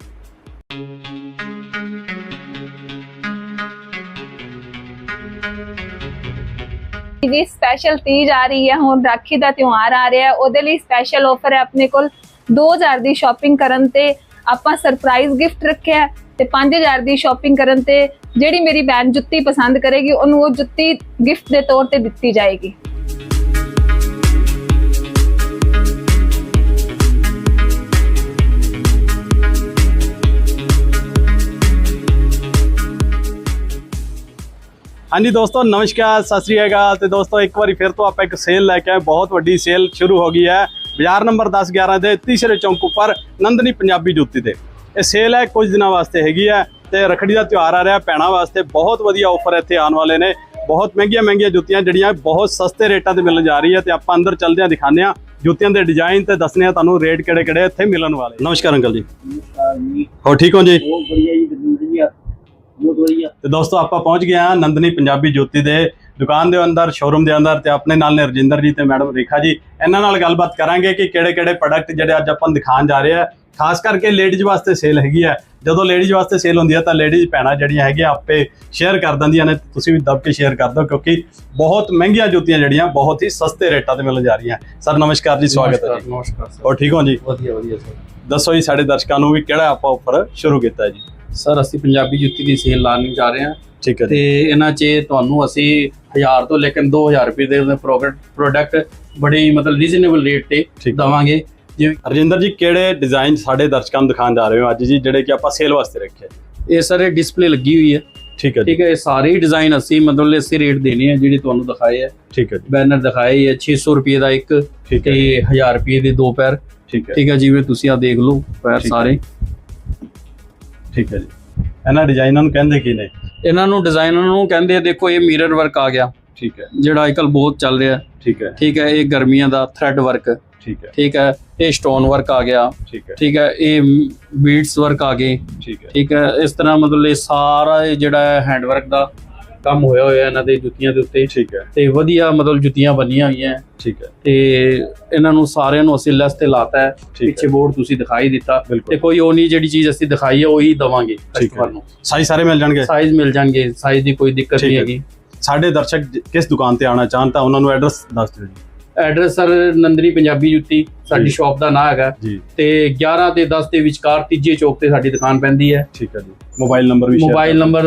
ਜੀ ਸਪੈਸ਼ਲ ਤੀਜ ਆ ਰਹੀ ਹੈ, ਹੁਣ ਰਾਖੀ ਦਾ ਤਿਉਹਾਰ ਆ ਰਿਹਾ ਹੈ। ਉਹਦੇ ਲਈ ਸਪੈਸ਼ਲ ਆਫਰ ਹੈ ਆਪਣੇ ਕੋਲ। 2000 ਦੀ ਸ਼ਾਪਿੰਗ ਕਰਨ ਤੇ ਆਪਾਂ ਸਰਪ੍ਰਾਈਜ਼ ਗਿਫਟ ਰੱਖਿਆ ਤੇ 5000 ਦੀ ਸ਼ਾਪਿੰਗ ਕਰਨ ਤੇ ਜਿਹੜੀ ਮੇਰੀ ਭੈਣ ਜੁੱਤੀ ਪਸੰਦ ਕਰੇਗੀ, ਉਹਨੂੰ ਉਹ ਜੁੱਤੀ ਗਿਫਟ ਦੇ ਤੌਰ ਤੇ ਦਿੱਤੀ ਜਾਏਗੀ। ਹਾਂਜੀ ਦੋਸਤੋ, ਨਮਸਕਾਰ, ਸਤਿ ਸ੍ਰੀ ਅਕਾਲ। ਤੇ ਦੋਸਤੋ, ਇੱਕ ਵਾਰੀ ਫਿਰ ਤੋਂ ਆਪਾਂ ਇੱਕ ਸੇਲ ਲੈ ਕੇ ਆਏ। ਬਹੁਤ ਵੱਡੀ ਸੇਲ ਸ਼ੁਰੂ ਹੋ ਗਈ ਹੈ। ਬਾਜ਼ਾਰ ਨੰਬਰ 10 11 ਦੇ ਤੀਸਰੇ ਚੌਂਕ ਉੱਪਰ ਨੰਦਨੀ ਪੰਜਾਬੀ ਜੁੱਤੀ ਤੇ। ਇਹ ਸੇਲ ਹੈ ਕੁਝ ਦਿਨਾਂ ਵਾਸਤੇ ਹੈਗੀ ਹੈ। ਤੇ ਰਖੜੀ ਦਾ ਤਿਉਹਾਰ ਆ ਰਿਹਾ। ਪੈਣਾ ਵਾਸਤੇ ਬਹੁਤ ਵਧੀਆ ਆਫਰ ਇੱਥੇ ਆਉਣ ਵਾਲੇ ਨੇ। ਬਹੁਤ ਮਹਿੰਗੀਆਂ ਮਹਿੰਗੀਆਂ ਜੁੱਤੀਆਂ ਜਿਹੜੀਆਂ ਬਹੁਤ ਸਸਤੇ ਰੇਟਾਂ ਤੇ ਮਿਲਣ ਜਾ ਰਹੀ ਹੈ ਤੇ ਆਪਾਂ ਅੰਦਰ ਚੱਲਦੇ ਹਾਂ ਦਿਖਾਉਂਦੇ ਹਾਂ ਜੁੱਤੀਆਂ ਦੇ ਡਿਜ਼ਾਈਨ ਤੇ ਦੱਸਨੇ ਆ ਤੁਹਾਨੂੰ ਰੇਟ ਕਿਹੜੇ ਕਿਹੜੇ ਇੱਥੇ ਮਿਲਣ ਵਾਲੇ। ਨਮਸਕਾਰ ਅੰਕਲ ਜੀ। ਹੋ ਠੀਕ ਹੋ ਜੀ? ਬਹੁਤ ਵਧੀਆ ਜੀ ਬਹੁਤ ਵਧੀਆ। ਤੇ ਦੋਸਤੋ ਆਪਾਂ ਪਹੁੰਚ ਗਏ ਹਾਂ ਨੰਦਨੀ ਪੰਜਾਬੀ ਜੋਤੀ ਦੇ ਦੁਕਾਨ ਦੇ ਅੰਦਰ ਸ਼ੋਰੂਮ ਦੇ ਅੰਦਰ ਤੇ ਆਪਣੇ ਨਾਲ ਨੇ ਰਜਿੰਦਰ ਜੀ ਤੇ ਮੈਡਮ ਰੇਖਾ ਜੀ। ਇਹਨਾਂ ਨਾਲ ਗੱਲਬਾਤ ਕਰਾਂਗੇ ਕਿ ਕਿਹੜੇ ਕਿਹੜੇ ਪ੍ਰੋਡਕਟ ਜਿਹੜੇ ਅੱਜ ਆਪਾਂ ਦਿਖਾਉਣ ਜਾ ਰਹੇ ਆ ਖਾਸ ਕਰਕੇ ਲੇਡੀਜ਼ ਵਾਸਤੇ ਸੇਲ ਹੈਗੀ ਆ ਜਦੋਂ ਲੇਡੀਜ਼ ਵਾਸਤੇ ਸੇਲ ਹੁੰਦੀ ਹੈ ਤਾਂ ਲੇਡੀਜ਼ ਭੈਣਾਂ ਜਿਹੜੀਆਂ ਹੈਗੀਆਂ ਆਪੇ ਸ਼ੇਅਰ ਕਰ ਦਿੰਦੀਆਂ ਨੇ। ਤੁਸੀਂ ਵੀ ਦਬ ਕੇ ਸ਼ੇਅਰ ਕਰ ਦਿਓ ਕਿਉਂਕਿ ਬਹੁਤ ਮਹਿੰਗੀਆਂ ਜੁੱਤੀਆਂ ਜਿਹੜੀਆਂ ਬਹੁਤ ਹੀ ਸਸਤੇ ਰੇਟਾਂ ਤੇ ਮਿਲ ਜਾ ਰਹੀਆਂ। ਸਰ ਨਮਸਕਾਰ ਜੀ ਸਵਾਗਤ ਹੈ ਜੀ। ਨਮਸਕਾਰ ਸਰ। ਹੋਰ ਠੀਕ ਹੋ ਜੀ? ਵਧੀਆ ਵਧੀਆ ਸਰ। ਦੱਸੋ ਜੀ ਸਾਡੇ ਦਰਸ਼ਕਾਂ ਨੂੰ ਵੀ ਕਿਹੜਾ ਆਪਾਂ ਆਫਰ ਸ਼ੁਰੂ ਕੀਤਾ ਜੀ? ਸਰ ਅਸੀਂ ਪੰਜਾਬੀ ਜੁੱਤੀ ਦੀ ਸੇਲ ਲਾਉਣ ਜਾ ਰਹੇ ਹਾਂ। ਠੀਕ ਹੈ ਤੇ ਇਹਨਾਂ 'ਚ ਤੁਹਾਨੂੰ ਅਸੀਂ 1000 ਤੋਂ ਲੈ ਕੇ 2000 ਰੁਪਏ ਦੇ ਪ੍ਰੋਡਕਟ ਪ੍ਰੋਡਕਟ ਬੜੇ ਮਤਲਬ ਰੀਜ਼ਨੇਬਲ ਰੇਟ ਤੇ। ਦਵਾਂਗੇ। ਜਿਵੇਂ ਰਜਿੰਦਰ ਜੀ ਕਿਹੜੇ ਡਿਜ਼ਾਈਨ ਸਾਡੇ ਦਰਸ਼ਕਾਂ ਨੂੰ ਦਿਖਾਉਣ ਜਾ ਰਹੇ ਹੋ ਅੱਜ ਜੀ ਜਿਹੜੇ ਕਿ ਆਪਾਂ ਸੇਲ ਵਾਸਤੇ ਰੱਖੇ? ਇਹ ਸਾਰੇ ਡਿਸਪਲੇ ਲੱਗੀ ਹੋਈ ਹੈ। ਠੀਕ ਹੈ ਠੀਕ ਹੈ ਇਹ ਸਾਰੇ ਡਿਜ਼ਾਈਨ ਅਸੀਂ ਮਤਲਬ ਇਸੇ ਰੇਟ ਦੇਣੇ ਆ ਜਿਹੜੇ ਤੁਹਾਨੂੰ ਦਿਖਾਏ ਆ। ਠੀਕ ਹੈ ਜੀ। ਬੈਨਰ ਦਿਖਾਏ ਹੈ 600 ਰੁਪਏ ਦਾ ਇੱਕ ਤੇ ਹੈ 1000 ਰੁਪਏ ਦੇ ਦੋ ਪੈਰ ਠੀਕ ਹੈ। ਠੀਕ ਹੈ ਜਿਵੇਂ ਤੁਸੀਂ ਆ ਦੇਖ ਲਓ ਪੈਰ। ਸਾਰੇ। ਠੀਕ ਹੈ ਜੀ। ਇਹਨਾਂ ਡਿਜ਼ਾਈਨਾਂ ਨੂੰ ਕਹਿੰਦੇ ਕੀ ਨੇ? ਇਹਨਾਂ ਨੂੰ ਡਿਜ਼ਾਈਨਰ ਨੂੰ ਕਹਿੰਦੇ ਆ ਦੇਖੋ ਇਹ ਮਿਰਰ ਵਰਕ ਆ ਗਿਆ। ਠੀਕ ਹੈ। ਜਿਹੜਾ ਅੱਜਕੱਲ ਬਹੁਤ ਚੱਲ ਰਿਹਾ। ਠੀਕ ਹੈ। ਠੀਕ ਹੈ ਇਹ ਗਰਮੀਆਂ ਦਾ ਥ੍ਰੈਡ ਵਰਕ ਠੀਕ ਹੈ। ਠੀਕ ਹੈ ਇਹ ਸਟੋਨ ਵਰਕ ਆ ਗਿਆ। ਠੀਕ ਹੈ। ਠੀਕ ਹੈ ਇਹ ਬੀਡਸ ਵਰਕ ਆ ਗਏ। ਠੀਕ ਹੈ। ਠੀਕ ਹੈ ਇਸ ਤਰ੍ਹਾਂ ਮਤਲਬ ਇਹ ਸਾਰਾ ਇਹ ਜਿਹੜਾ ਹੈਂਡ ਵਰਕ ਦਾ ਕੰਮ ਹੋਇਆ ਹੋਇਆ ਇਹਨਾਂ ਦੇ ਜੁੱਤੀਆਂ ਦੇ ਉੱਤੇ। ਠੀਕ ਹੈ। ਤੇ ਵਧੀਆ ਮਤਲਬ ਜੁੱਤੀਆਂ ਬਣੀਆਂ ਹੋਈਆਂ। ਠੀਕ ਹੈ। ਤੇ ਇਹਨਾਂ ਨੂੰ ਸਾਰਿਆਂ ਨੂੰ ਅਸੀਂ ਲੈਸ ਤੇ ਲਾਤਾ ਹੈ। ਪਿੱਛੇ ਹੈ। ਬੋਰਡ ਤੁਸੀਂ ਦਿਖਾਈ ਦਿੱਤਾ। ਤੇ ਕੋਈ ਉਹ ਨਹੀਂ ਜਿਹੜੀ ਚੀਜ਼ ਅਸੀਂ ਦਿਖਾਈ ਹੈ ਉਹੀ ਦਵਾਂਗੇ ਕਸਟਮਰ ਨੂੰ। ਸਾਈਜ਼ ਸਾਰੇ ਮਿਲ ਜਾਣਗੇ? ਸਾਈਜ਼ ਮਿਲ ਜਾਣਗੇ। ਸਾਈਜ਼ ਦੀ ਕੋਈ ਦਿੱਕਤ ਨਹੀਂ ਹੈ। ਹੈਗੀ। ਸਾਡੇ ਦਰਸ਼ਕ ਕਿਸ ਦੁਕਾਨ ਤੇ ਆਉਣਾ ਚਾਹਣ ਤਾਂ ਉਹਨਾਂ ਨੂੰ ਐਡਰੈਸ ਦੱਸ ਦਿਓ ਜੀ। ਐਡਰੈਸ ਸਰ ਨੰਦਰੀ ਪੰਜਾਬੀ ਜੁੱਤੀ। ਸਾਡੀ। ਸ਼ਾਪ ਦਾ ਨਾਮ ਹੈਗਾ। ਤੇ 11 ਤੇ 10 ਦੇ ਵਿਚਕਾਰ ਤੀਜੇ ਚੌਕ ਤੇ ਸਾਡੀ ਦੁਕਾਨ ਪੈਂਦੀ ਹੈ। ਠੀਕ ਹੈ ਜੀ। ਮੋਬਾਈਲ ਨੰਬਰ ਵੀ ਮੋਬਾਈਲ। ਨੰਬਰ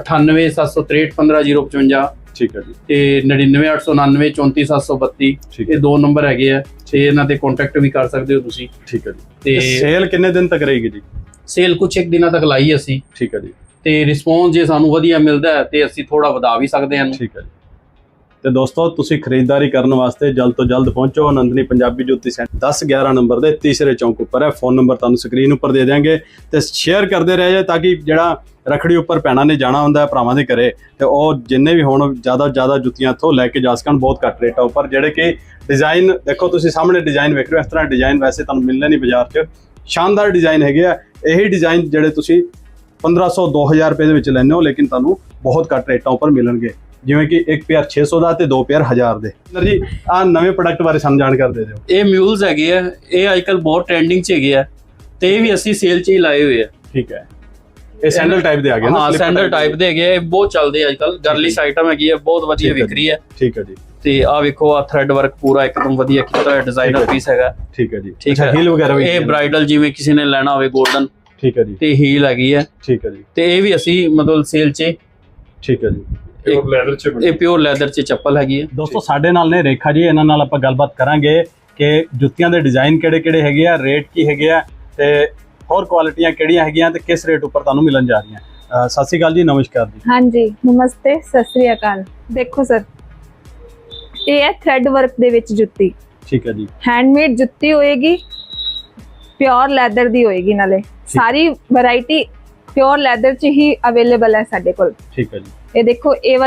9876315055 ਠੀਕ ਹੈ ਜੀ। ਤੇ 9989944732 ਠੀਕ ਇਹ ਦੋ ਨੰਬਰ ਹੈਗੇ ਆ। ਤੇ ਇਹਨਾਂ ਤੇ ਕੰਟੈਕਟ ਵੀ ਕਰ ਸਕਦੇ ਹੋ ਤੁਸੀਂ। ਠੀਕ ਹੈ ਜੀ। ਤੇ ਸੇਲ ਕਿੰਨੇ ਦਿਨ ਤੱਕ ਰਹੇਗੀ ਜੀ? ਸੇਲ ਕੁਝ ਇੱਕ ਦਿਨਾਂ ਤੱਕ ਲਾਈ ਅਸੀਂ। ਠੀਕ ਹੈ ਜੀ। ਤੇ ਰਿਸਪੌਂਸ ਜੇ ਸਾਨੂੰ ਵਧੀਆ ਮਿਲਦਾ ਹੈ ਤੇ ਅਸੀਂ ਥੋੜਾ ਵਧਾ ਵੀ ਸਕਦੇ ਹਾਂ। ਠੀਕ ਹੈ ਜੀ। ਤੇ ਦੋਸਤੋ, ਤੁਸੀਂ ਖਰੀਦਦਾਰੀ ਕਰਨ ਵਾਸਤੇ ਜਲਦ ਤੋਂ ਜਲਦ ਪਹੁੰਚੋ ਆਨੰਦਨੀ ਪੰਜਾਬੀ ਜੁੱਤੀ ਸੈਂਟਰ। 10 11 ਨੰਬਰ ਦੇ ਤੀਸਰੇ ਚੌਂਕ ਉੱਪਰ ਹੈ। ਫੋਨ ਨੰਬਰ ਤੁਹਾਨੂੰ ਸਕਰੀਨ ਉੱਪਰ ਦੇ ਦਿਆਂਗੇ ਤੇ ਸ਼ੇਅਰ ਕਰਦੇ ਰਹਿ ਜਾਏ ਤਾਂ ਕਿ ਜਿਹੜਾ ਰਖੜੀ ਉੱਪਰ ਭੈਣਾਂ ਨੇ ਜਾਣਾ ਹੁੰਦਾ ਭਰਾਵਾਂ ਦੇ ਘਰੇ। ਤੇ ਉਹ ਜਿੰਨੇ ਵੀ ਹੋਣ, ਜ਼ਿਆਦਾ ਤੋਂ ਜ਼ਿਆਦਾ ਜੁੱਤੀਆਂ ਇੱਥੋਂ ਲੈ ਕੇ ਜਾ ਸਕਣ, ਬਹੁਤ ਘੱਟ ਰੇਟਾਂ ਉੱਪਰ। ਜਿਹੜੇ ਕਿ ਡਿਜ਼ਾਈਨ ਦੇਖੋ ਤੁਸੀਂ ਸਾਹਮਣੇ ਡਿਜ਼ਾਈਨ ਵੇਖ ਰਹੇ ਹੋ, ਇਸ ਤਰ੍ਹਾਂ ਡਿਜ਼ਾਈਨ ਵੈਸੇ ਤੁਹਾਨੂੰ ਮਿਲਣੇ ਨਹੀਂ ਬਾਜ਼ਾਰ 'ਚ। ਸ਼ਾਨਦਾਰ ਡਿਜ਼ਾਈਨ ਹੈਗੇ ਆ। ਇਹੀ ਡਿਜ਼ਾਈਨ ਜਿਹੜੇ ਤੁਸੀਂ 1500 2000 ਰੁਪਏ ਦੇ ਵਿੱਚ ਲੈਣੇ ਹੋ, ਲੇਕਿਨ ਤੁਹਾਨੂੰ ਬਹੁਤ ਘੱਟ ਰੇਟਾਂ ਉੱਪਰ ਮਿਲਣਗੇ। ਜਿਵੇਂ ਕਿ ਇੱਕ ਪੇਅਰ 600 ਦਾ ਤੇ ਦੋ ਪੇਅਰ 1000 ਦੇ। ਨਰ ਜੀ ਆ ਨਵੇਂ ਪ੍ਰੋਡਕਟ ਬਾਰੇ ਸਾਨੂੰ ਜਾਣਕਾਰੀ ਦੇ ਦਿਓ। ਇਹ ਮਿਊਲਸ ਹੈਗੇ ਆ ਇਹ ਅੱਜਕੱਲ ਬਹੁਤ ਟ੍ਰੈਂਡਿੰਗ 'ਚ ਹੈਗੇ ਆ ਤੇ ਇਹ ਵੀ ਅਸੀਂ ਸੇਲ 'ਚ ਹੀ ਲਾਏ ਹੋਏ ਆ। ਠੀਕ ਹੈ। ਇਹ ਸੈਂਡਲ ਟਾਈਪ ਦੇ ਆ ਗਏ ਨਾ ਹਾਂ ਸੈਂਡਲ। ਟਾਈਪ ਦੇ ਹੈਗੇ ਇਹ ਬਹੁਤ ਚੱਲਦੇ ਆ ਅੱਜਕੱਲ ਗਰਲਿਸ਼ ਆਈਟਮ ਹੈਗੀ ਆ ਬਹੁਤ ਵਧੀਆ ਹੈ ਵਿਕ ਰਹੀ ਹੈ। ਠੀਕ ਹੈ ਜੀ। ਤੇ ਆ ਵੇਖੋ ਆ ਥ੍ਰੈਡ ਵਰਕ ਪੂਰਾ ਇੱਕਦਮ ਵਧੀਆ ਕੀਤਾ ਹੋਇਆ ਡਿਜ਼ਾਈਨਰ ਹੈ। ਪੀਸ ਹੈਗਾ। ਠੀਕ ਹੈ ਜੀ। ਠੀਕ ਹੈ। ਹੀਲ ਵਗੈਰਾ ਵੀ ਇਹ ਬ੍ਰਾਈਡਲ ਜਿਵੇਂ ਕਿਸੇ ਨੇ ਲੈਣਾ ਹੋਵੇ 골ਡਨ ਠੀਕ ਹੈ ਜੀ। ਤੇ ਹੀਲ ਹੈਗੀ ਹੈ। ਠੀਕ ਹੈ ਜੀ। ਤੇ ਇਹ ਵੀ ਅਸੀਂ ਮਤਲਬ ਸੇਲ 'ਚ ਠੀਕ ਹੈ ਜੀ। ਇੱਕ ਲੈਦਰ ਚ ਇਹ ਪਿਓਰ ਲੈਦਰ 'ਚ ਚੱਪਲ ਹੈਗੀ ਹੈ। ਦੋਸਤੋ ਸਾਡੇ ਨਾਲ ਨੇ ਰੇਖਾ ਜੀ ਇਹਨਾਂ ਨਾਲ ਆਪਾਂ ਗੱਲਬਾਤ ਕਰਾਂਗੇ ਕਿ ਜੁੱਤੀਆਂ ਦੇ ਡਿਜ਼ਾਈਨ ਕਿਹੜੇ-ਕਿਹੜੇ ਹੈਗੇ ਆ ਰੇਟ ਕੀ ਹੈਗੇ ਆ ਤੇ ਹੋਰ ਕੁਆਲਿਟੀਆਂ ਕਿਹੜੀਆਂ ਹੈਗੀਆਂ ਤੇ ਕਿਸ ਰੇਟ ਉੱਪਰ ਤੁਹਾਨੂੰ ਮਿਲਣ ਜਾ ਰਹੀਆਂ। ਸਤਿ ਸ਼੍ਰੀ ਅਕਾਲ ਜੀ ਨਮਸਕਾਰ ਜੀ। ਹਾਂਜੀ ਨਮਸਤੇ ਸਤਿ ਸ੍ਰੀ ਅਕਾਲ। ਦੇਖੋ ਸਰ ਇਹ ਹੈ ਥ੍ਰੈਡ ਵਰਕ ਦੇ ਵਿੱਚ ਜੁੱਤੀ। ਠੀਕ ਹੈ ਜੀ। ਹੈਂਡਮੇਡ ਜੁੱਤੀ ਹੋਏਗੀ ਪਿਓਰ ਲੈਦਰ ਦੀ ਹੋਏਗੀ ਨਾਲੇ। ਸਾਰੀ ਵੈਰਾਈਟੀ ਪਿਓਰ ਲੈਦਰ ਚ ਹੀ ਅਵੇਲੇਬਲ ਹੈ ਸਾਡੇ ਕੋਲ। ਠੀਕ ਹੈ ਜੀ। ਇਹ ਦੇਖੋ ਇਹ